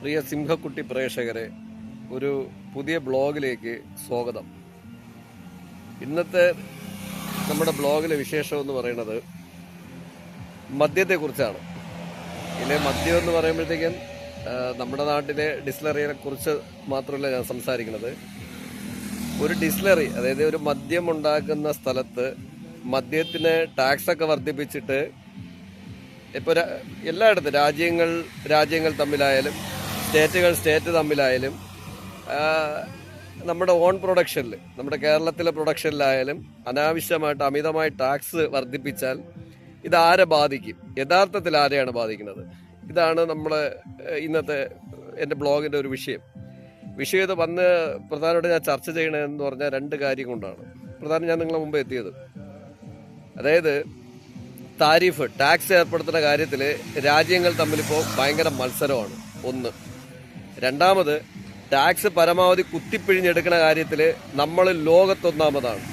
പ്രിയ സിംഹക്കുട്ടി പ്രേക്ഷകരെ ഒരു പുതിയ ബ്ലോഗിലേക്ക് സ്വാഗതം. ഇന്നത്തെ നമ്മുടെ ബ്ലോഗിലെ വിശേഷം എന്ന് പറയുന്നത് മദ്യത്തെക്കുറിച്ചാണ്. ഇതിലെ മദ്യം എന്ന് പറയുമ്പോഴത്തേക്കും നമ്മുടെ നാട്ടിലെ ഡിസ്ലറിയെ കുറിച്ച് മാത്രമല്ല ഞാൻ സംസാരിക്കുന്നത്. ഒരു ഡിസ്ലറി അതായത് ഒരു മദ്യം ഉണ്ടാക്കുന്ന സ്ഥലത്ത് മദ്യത്തിന് ടാക്സൊക്കെ വർദ്ധിപ്പിച്ചിട്ട് ഇപ്പോൾ എല്ലായിടത്തും രാജ്യങ്ങൾ രാജ്യങ്ങൾ തമ്മിലായാലും സ്റ്റേറ്റുകൾ സ്റ്റേറ്റ് തമ്മിലായാലും നമ്മുടെ ഓൺ പ്രൊഡക്ഷനിൽ നമ്മുടെ കേരളത്തിലെ പ്രൊഡക്ഷനിലായാലും അനാവശ്യമായിട്ട് അമിതമായി ടാക്സ് വർദ്ധിപ്പിച്ചാൽ ഇത് ആരെ ബാധിക്കും? യഥാർത്ഥത്തിൽ ആരെയാണ് ബാധിക്കുന്നത്? ഇതാണ് നമ്മൾ ഇന്നത്തെ എന്റെ ബ്ലോഗിന്റെ ഒരു വിഷയം. വിഷയം ഇത് വന്ന് പ്രധാനമായിട്ട് ഞാൻ ചർച്ച ചെയ്യണമെന്ന് പറഞ്ഞാൽ രണ്ട് കാര്യം കൊണ്ടാണ്. പ്രധാനം ഞാൻ നിങ്ങളെ മുമ്പ് എത്തിയത്. അതായത് താരിഫ് ടാക്സ് ഏർപ്പെടുത്തുന്ന കാര്യത്തിൽ രാജ്യങ്ങൾ തമ്മിലിപ്പോൾ ഭയങ്കര മത്സരമാണ്. ഒന്ന്. രണ്ടാമത് ടാക്സ് പരമാവധി കുത്തിപ്പിഴിഞ്ഞെടുക്കുന്ന കാര്യത്തിൽ നമ്മൾ ലോകത്തൊന്നാമതാണ്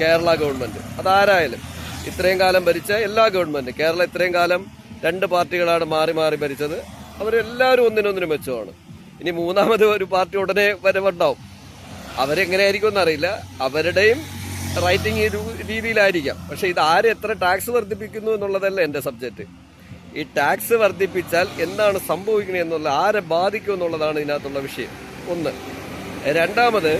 കേരള ഗവൺമെന്റ്. അതാരായാലും ഇത്രയും കാലം ഭരിച്ച എല്ലാ ഗവൺമെന്റ് കേരള ഇത്രയും കാലം രണ്ട് പാർട്ടികളാണ് മാറി മാറി ഭരിച്ചത്. അവരെല്ലാവരും ഒന്നിനൊന്നിനും മെച്ചമാണ്. ഇനി മൂന്നാമത് ഒരു പാർട്ടി ഉടനെ വരവുണ്ടാവും. അവരെങ്ങനെയായിരിക്കും എന്നറിയില്ല. അവരുടെയും റൈറ്റിംഗ് രീതിയിലായിരിക്കാം. പക്ഷേ ഇത് ആര് എത്ര ടാക്സ് വർദ്ധിപ്പിക്കുന്നു എന്നുള്ളതല്ല എന്റെ സബ്ജക്റ്റ് ഈ ടാക്സ് വർദ്ധിപ്പിച്ചാൽ എന്താണ് സംഭവിക്കുന്നത് എന്നുള്ള ആരെ ബാധിക്കും എന്നുള്ളതാണ് ഇതിനകത്തുള്ള വിഷയം. ഒന്ന്. രണ്ടാമത്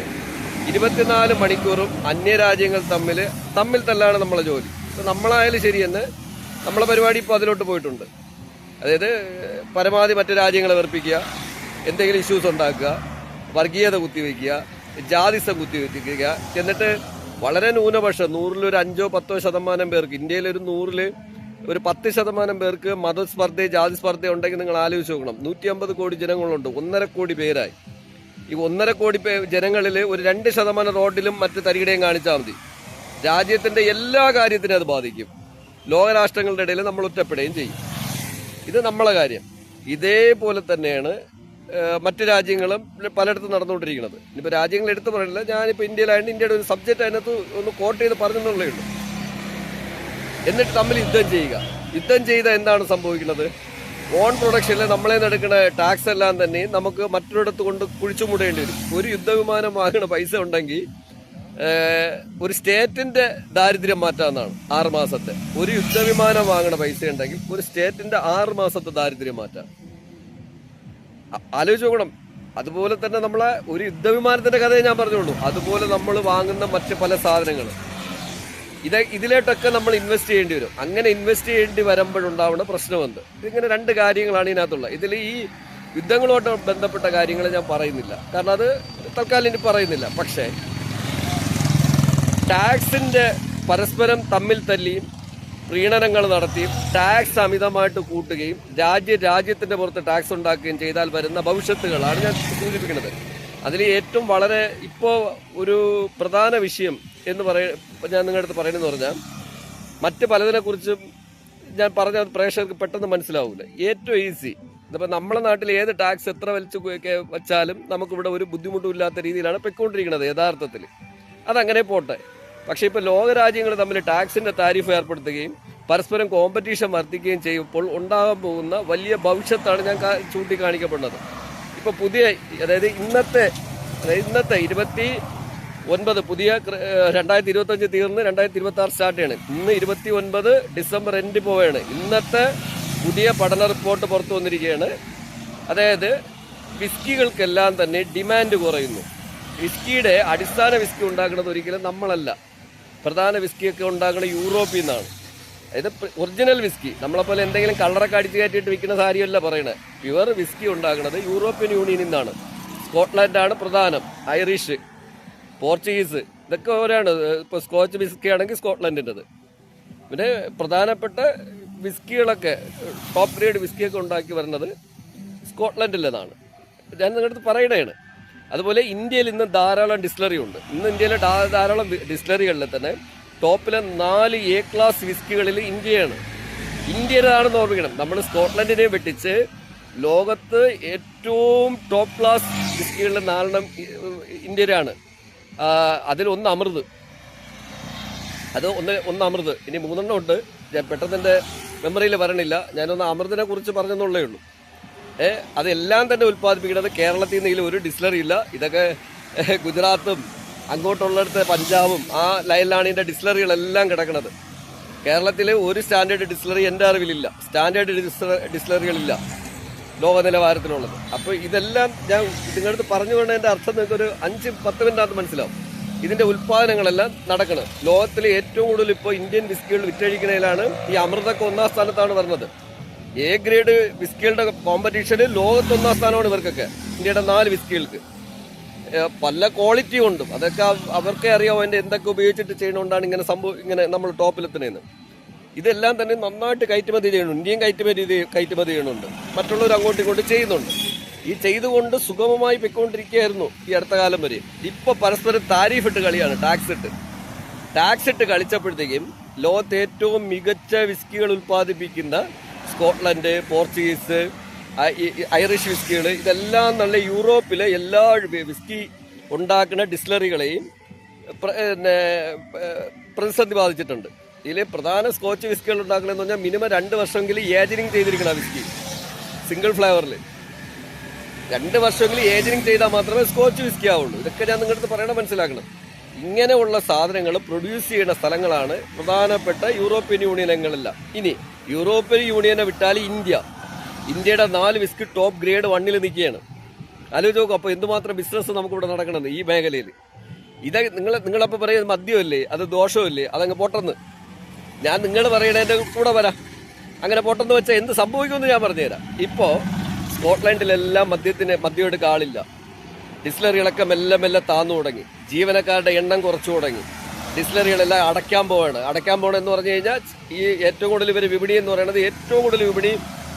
ഇരുപത്തിനാല് മണിക്കൂറും അന്യരാജ്യങ്ങൾ തമ്മിൽ തമ്മിൽ തല്ലാണ് നമ്മളെ ജോലി. ഇപ്പം നമ്മളായാലും ശരിയെന്ന് നമ്മളെ പരിപാടി ഇപ്പോൾ അതിലോട്ട് പോയിട്ടുണ്ട്. അതായത് പരമാവധി മറ്റു രാജ്യങ്ങളെ വെറുപ്പിക്കുക എന്തെങ്കിലും ഇഷ്യൂസ് ഉണ്ടാക്കുക വർഗീയത കുത്തിവെക്കുക ജാതിസം കുത്തിവെക്കുക എന്നിട്ട് വളരെ ന്യൂനപക്ഷം നൂറിലൊരു അഞ്ചോ പത്തോ ശതമാനം പേർക്ക് ഇന്ത്യയിലൊരു നൂറിൽ ഒരു പത്ത് ശതമാനം പേർക്ക് മതസ്പർദ്ധ ജാതി സ്പർദ്ധ ഉണ്ടെങ്കിൽ നിങ്ങൾ ആലോചിച്ച് നോക്കണം. നൂറ്റി അമ്പത് കോടി ജനങ്ങളുണ്ട്. ഒന്നര കോടി പേരായി. ഈ ഒന്നര കോടി പേ ജനങ്ങളിൽ ഒരു രണ്ട് ശതമാനം റോഡിലും മറ്റ് തരികിടയും കാണിച്ചാൽ മതി. രാജ്യത്തിന്റെ എല്ലാ കാര്യത്തിനും അത് ബാധിക്കും. ലോകരാഷ്ട്രങ്ങളുടെ ഇടയിൽ നമ്മൾ ഒറ്റപ്പെടുകയും ചെയ്യും. ഇത് നമ്മളെ കാര്യം. ഇതേപോലെ തന്നെയാണ് മറ്റ് രാജ്യങ്ങളും പലയിടത്തും നടന്നുകൊണ്ടിരിക്കുന്നത്. ഇനിയിപ്പോൾ രാജ്യങ്ങൾ എടുത്തു പറയുന്നില്ല ഞാനിപ്പോൾ ഇന്ത്യയിലായതുകൊണ്ട് ഇന്ത്യയുടെ ഒരു സബ്ജക്റ്റ് അതിനകത്ത് ഒന്ന് കോട്ട് ചെയ്ത് പറഞ്ഞെന്നുള്ളേ ഉള്ളൂ. എന്നിട്ട് തമ്മിൽ യുദ്ധം ചെയ്യുക. യുദ്ധം ചെയ്ത എന്താണ് സംഭവിക്കുന്നത്? ഓൺ പ്രൊഡക്ഷനിൽ നമ്മളെ നടക്കുന്ന ടാക്സ് എല്ലാം തന്നെ നമുക്ക് മറ്റൊരിടത്ത് കൊണ്ട് കുഴിച്ചു മൂടേണ്ടി വരും. ഒരു യുദ്ധവിമാനം വാങ്ങുന്ന പൈസ ഉണ്ടെങ്കിൽ ഒരു സ്റ്റേറ്റിന്റെ ദാരിദ്ര്യം മാറ്റാന്നാണ് ആറ് മാസത്തെ. ഒരു യുദ്ധവിമാനം വാങ്ങുന്ന പൈസ ഉണ്ടെങ്കിൽ ഒരു സ്റ്റേറ്റിന്റെ ആറ് മാസത്തെ ദാരിദ്ര്യം മാറ്റാം. ആലോചിച്ച് നോക്കണം. അതുപോലെ തന്നെ നമ്മളെ ഒരു യുദ്ധവിമാനത്തിന്റെ കഥയെ ഞാൻ പറഞ്ഞോളൂ അതുപോലെ നമ്മൾ വാങ്ങുന്ന മറ്റ് പല സാധനങ്ങളും. ഇത് ഇതിലോട്ടൊക്കെ നമ്മൾ ഇൻവെസ്റ്റ് ചെയ്യേണ്ടി വരും. അങ്ങനെ ഇൻവെസ്റ്റ് ചെയ്യേണ്ടി വരുമ്പോഴുണ്ടാവുന്ന പ്രശ്നമുണ്ട് ഇതിങ്ങനെ രണ്ട് കാര്യങ്ങളാണ് ഇതിനകത്തുള്ളത്. ഇതിൽ ഈ യുദ്ധങ്ങളോട്ട് ബന്ധപ്പെട്ട കാര്യങ്ങൾ ഞാൻ പറയുന്നില്ല. കാരണം അത് തൽക്കാലം ഇനി പറയുന്നില്ല. പക്ഷേ ടാക്സിന്റെ പരസ്പരം തമ്മിൽ തല്ലിയും പ്രീണനങ്ങൾ നടത്തിയും ടാക്സ് അമിതമായിട്ട് കൂട്ടുകയും രാജ്യ രാജ്യത്തിന്റെ പുറത്ത് ടാക്സ് ഉണ്ടാക്കുകയും ചെയ്താൽ വരുന്ന ഭവിഷ്യത്തുകളാണ് ഞാൻ സൂചിപ്പിക്കുന്നത്. അതിൽ ഏറ്റവും വളരെ ഇപ്പോൾ ഒരു പ്രധാന വിഷയം എന്ന് പറയ ഞാൻ നിങ്ങളുടെ അടുത്ത് പറയുന്നത് പറഞ്ഞാൽ മറ്റ് പലതിനെ കുറിച്ചും ഞാൻ പറഞ്ഞ പ്രേക്ഷകർക്ക് പെട്ടെന്ന് മനസ്സിലാവില്ല ഏറ്റവും ഈസി ഇതിപ്പോൾ നമ്മുടെ നാട്ടിൽ ഏത് ടാക്സ് എത്ര വലിച്ചു വച്ചാലും നമുക്കിവിടെ ഒരു ബുദ്ധിമുട്ടും ഇല്ലാത്ത രീതിയിലാണ് പൊയ്ക്കൊണ്ടിരിക്കുന്നത് യഥാർത്ഥത്തിൽ. അതങ്ങനെ പോട്ടെ. പക്ഷേ ഇപ്പോൾ ലോകരാജ്യങ്ങൾ തമ്മിൽ ടാക്സിന്റെ താരിഫ് ഏർപ്പെടുത്തുകയും പരസ്പരം കോമ്പറ്റീഷൻ വർദ്ധിക്കുകയും ചെയ്യുമ്പോൾ ഉണ്ടാകാൻ പോകുന്ന വലിയ ഭവിഷ്യത്താണ് ഞാൻ ചൂണ്ടിക്കാണിക്കപ്പെടുന്നത്. ഇപ്പോൾ പുതിയ അതായത് ഇന്നത്തെ അതായത് ഇന്നത്തെ ഇരുപത്തി ഒൻപത് പുതിയ രണ്ടായിരത്തി ഇരുപത്തി അഞ്ച് തീർന്ന് രണ്ടായിരത്തി ഇരുപത്തി ആറ് സ്റ്റാർട്ട് ചെയ്യണം. ഇന്ന് ഇരുപത്തി ഒൻപത് ഡിസംബർ എൻഡ് പോവുകയാണ്. ഇന്നത്തെ പുതിയ പഠന റിപ്പോർട്ട് പുറത്തു വന്നിരിക്കുകയാണ്. അതായത് വിസ്കികൾക്കെല്ലാം തന്നെ ഡിമാൻഡ് കുറയുന്നു. വിസ്കിയുടെ അടിസ്ഥാന വിസ്കി ഉണ്ടാക്കുന്നത് ഒരിക്കലും നമ്മളല്ല. പ്രധാന വിസ്കിയൊക്കെ ഉണ്ടാക്കുന്നത് യൂറോപ്പിൽ നിന്നാണ് അതായത് ഒറിജിനൽ വിസ്കി. നമ്മളെപ്പോലെ എന്തെങ്കിലും കളറൊക്കെ അടിച്ചു കയറ്റിയിട്ട് വിൽക്കുന്ന സാരിയല്ല പറയണത് പ്യുവർ വിസ്കി ഉണ്ടാക്കുന്നത് യൂറോപ്യൻ യൂണിയനിൽ നിന്നാണ് സ്കോട്ട്ലൻഡാണ് പ്രധാനം. ഐറിഷ്. പോർച്ചുഗീസ് ഇതൊക്കെ ഓരോണ്. ഇപ്പോൾ സ്കോച്ച് വിസ്കി ആണെങ്കിൽ സ്കോട്ട്ലൻഡിന്റെത്. പിന്നെ പ്രധാനപ്പെട്ട വിസ്കികളൊക്കെ ടോപ്പ് ഗ്രേഡ് വിസ്കിയൊക്കെ ഉണ്ടാക്കി വരുന്നത് സ്കോട്ട്ലൻഡിലേതാണ് ഞാൻ നിങ്ങളുടെ അടുത്ത് പറയണേണ്. അതുപോലെ ഇന്ത്യയിൽ ഇന്ന് ധാരാളം ഡിസ്ലറി ഉണ്ട്. ഇന്ന് ഇന്ത്യയിലെ ധാരാളം ഡിസ്ലറികളിൽ തന്നെ ടോപ്പിലെ നാല് എ ക്ലാസ് വിസ്കികളിൽ ഇന്ത്യയാണ്. ഇന്ത്യയിലാണെന്ന് ഓർമ്മിക്കണം. നമ്മൾ സ്കോട്ട്ലൻഡിനെ വെട്ടിച്ച് ലോകത്ത് ഏറ്റവും ടോപ്പ് ക്ലാസ് വിസ്കികളിൽ നാലെണ്ണം ഇന്ത്യയിലാണ്. അതിലൊന്ന് അമൃത്. അത് ഒന്ന് ഒന്ന് അമൃത്. ഇനി മൂന്നെണ്ണം ഉണ്ട്. ഞാൻ പെട്ടെന്ന് എന്റെ മെമ്മറിയിൽ വരണില്ല. ഞാനൊന്ന് അമൃതിനെ കുറിച്ച് പറഞ്ഞെന്നുള്ളേ ഉള്ളൂ. ഏ അതെല്ലാം തന്നെ ഉൽപ്പാദിപ്പിക്കുന്നത് കേരളത്തിൽ നിന്നെങ്കിലും ഒരു ഡിസ്ലറി ഇല്ല. ഇതൊക്കെ ഗുജറാത്തും അങ്ങോട്ടുള്ളിടത്ത് പഞ്ചാബും ആ ലൈനിലാണ് ഇതിന്റെ ഡിസ്ലറികളെല്ലാം കിടക്കുന്നത്. കേരളത്തിൽ ഒരു സ്റ്റാൻഡേർഡ് ഡിസ്ലറി എന്റെ അറിവിലില്ല. സ്റ്റാൻഡേർഡ് ഡിസ്ലറികളില്ല ലോക നിലവാരത്തിലുള്ളത് അപ്പോൾ ഇതെല്ലാം ഞാൻ നിങ്ങളടുത്ത് പറഞ്ഞു കൊണ്ടതിന്റെ അർത്ഥം നിങ്ങൾക്ക് ഒരു അഞ്ച് പത്ത് മിനിറ്റിനകത്ത് മനസ്സിലാവും. ഇതിന്റെ ഉൽപ്പാദനങ്ങളെല്ലാം നടക്കണം. ലോകത്തിലെ ഏറ്റവും കൂടുതൽ ഇപ്പോൾ ഇന്ത്യൻ വിസ്കികൾ വിറ്റഴിക്കുന്നതിലാണ് ഈ അമൃതൊക്കെ ഒന്നാം സ്ഥാനത്താണ് വരുന്നത്. എ ഗ്രേഡ് വിസ്കികളുടെ കോമ്പറ്റീഷന് ലോകത്തൊന്നാം സ്ഥാനമാണ് ഇവർക്കൊക്കെ ഇന്ത്യയുടെ നാല് വിസ്കികൾക്ക് പല ക്വാളിറ്റി കൊണ്ടും അതൊക്കെ അവ- അവർക്കേ അറിയാം അതിന്റെ എന്തൊക്കെ ഉപയോഗിച്ചിട്ട് ചെയ്യണോണ്ടാണ് ഇങ്ങനെ സംഭവം ഇങ്ങനെ നമ്മൾ ടോപ്പിലെത്തുന്നതെന്ന് ഇതെല്ലാം തന്നെ നന്നായിട്ട് കയറ്റുമതി ചെയ്യുന്നുണ്ട് ഇന്ത്യയും കയറ്റുമതി കയറ്റുമതി ചെയ്യുന്നുണ്ട് മറ്റുള്ളവർ അങ്ങോട്ടും ഇങ്ങോട്ടും ചെയ്യുന്നുണ്ട്. ഈ ചെയ്തുകൊണ്ട് സുഗമമായി പൊയ്ക്കൊണ്ടിരിക്കുകയായിരുന്നു ഈ അടുത്ത കാലം വരെ. ഇപ്പൊ പരസ്പരം താരീഫ് ഇട്ട് കളിയാണ് ടാക്സ് ഇട്ട്. ടാക്സ് ഇട്ട് കളിച്ചപ്പോഴത്തേക്കും ലോകത്തെ ഏറ്റവും മികച്ച വിസ്കികൾ ഉൽപ്പാദിപ്പിക്കുന്ന സ്കോട്ട്ലൻഡ് പോർച്ചുഗീസ് ഐറിഷ് വിസ്കികൾ ഇതെല്ലാം നല്ല യൂറോപ്പിലെ എല്ലാ വിസ്കി ഉണ്ടാക്കുന്ന ഡിസ്ലറികളെയും പ്രതിസന്ധി ബാധിച്ചിട്ടുണ്ട്. ഇതിൽ പ്രധാന സ്കോച്ച് വിസ്കികൾ ഉണ്ടാക്കണമെന്ന് പറഞ്ഞാൽ മിനിമം രണ്ട് വർഷമെങ്കിലും ഏജനിങ് ചെയ്തിരിക്കണം ആ വിസ്കി സിംഗിൾ ഫ്ലേവറിൽ രണ്ട് വർഷമെങ്കിലും ഏജനിങ് ചെയ്താൽ മാത്രമേ സ്കോച്ച് വിസ്കി ആവുള്ളൂ. ഇതൊക്കെ ഞാൻ നിങ്ങളുടെ പറയണം മനസ്സിലാക്കണം. ഇങ്ങനെയുള്ള സാധനങ്ങൾ പ്രൊഡ്യൂസ് ചെയ്യുന്ന സ്ഥലങ്ങളാണ് പ്രധാനപ്പെട്ട യൂറോപ്യൻ യൂണിയനങ്ങളെല്ലാം ഇനി യൂറോപ്യൻ യൂണിയനെ വിട്ടാൽ ഇന്ത്യ. ഇന്ത്യയുടെ നാല് വിസ്കി ടോപ്പ് ഗ്രേഡ് വണ്ണിൽ നിൽക്കുകയാണ്. ആലോചിച്ച് നോക്കും അപ്പോൾ എന്തുമാത്രം ബിസിനസ് നമുക്കിവിടെ നടക്കണമെന്ന് ഈ മേഖലയിൽ ഇത് നിങ്ങൾ നിങ്ങളപ്പോൾ പറയുന്നത് മദ്യമല്ലേ? അത് ദോഷമല്ലേ? അതങ്ങ് പൊട്ടെന്ന്. ഞാൻ നിങ്ങൾ പറയണതിന്റെ കൂടെ വരാം. അങ്ങനെ പൊട്ടെന്ന് വെച്ചാൽ എന്ത് സംഭവിക്കുമെന്ന് ഞാൻ പറഞ്ഞുതരാം. ഇപ്പോൾ സ്കോട്ട്ലൻഡിലെല്ലാം മദ്യത്തിന് മദ്യമെടുക്ക ആളില്ല. ഡിസ്ലറികളൊക്കെ മെല്ലെ മെല്ലെ താന്നു തുടങ്ങി. ജീവനക്കാരുടെ എണ്ണം കുറച്ചു തുടങ്ങി. ഡിസ്ലറികളെല്ലാം അടയ്ക്കാൻ പോവാണ്. അടയ്ക്കാൻ പോകണമെന്ന് പറഞ്ഞു കഴിഞ്ഞാൽ ഈ ഏറ്റവും കൂടുതൽ ഇവർ വിപണി എന്ന് പറയുന്നത് ഏറ്റവും കൂടുതൽ വിപണി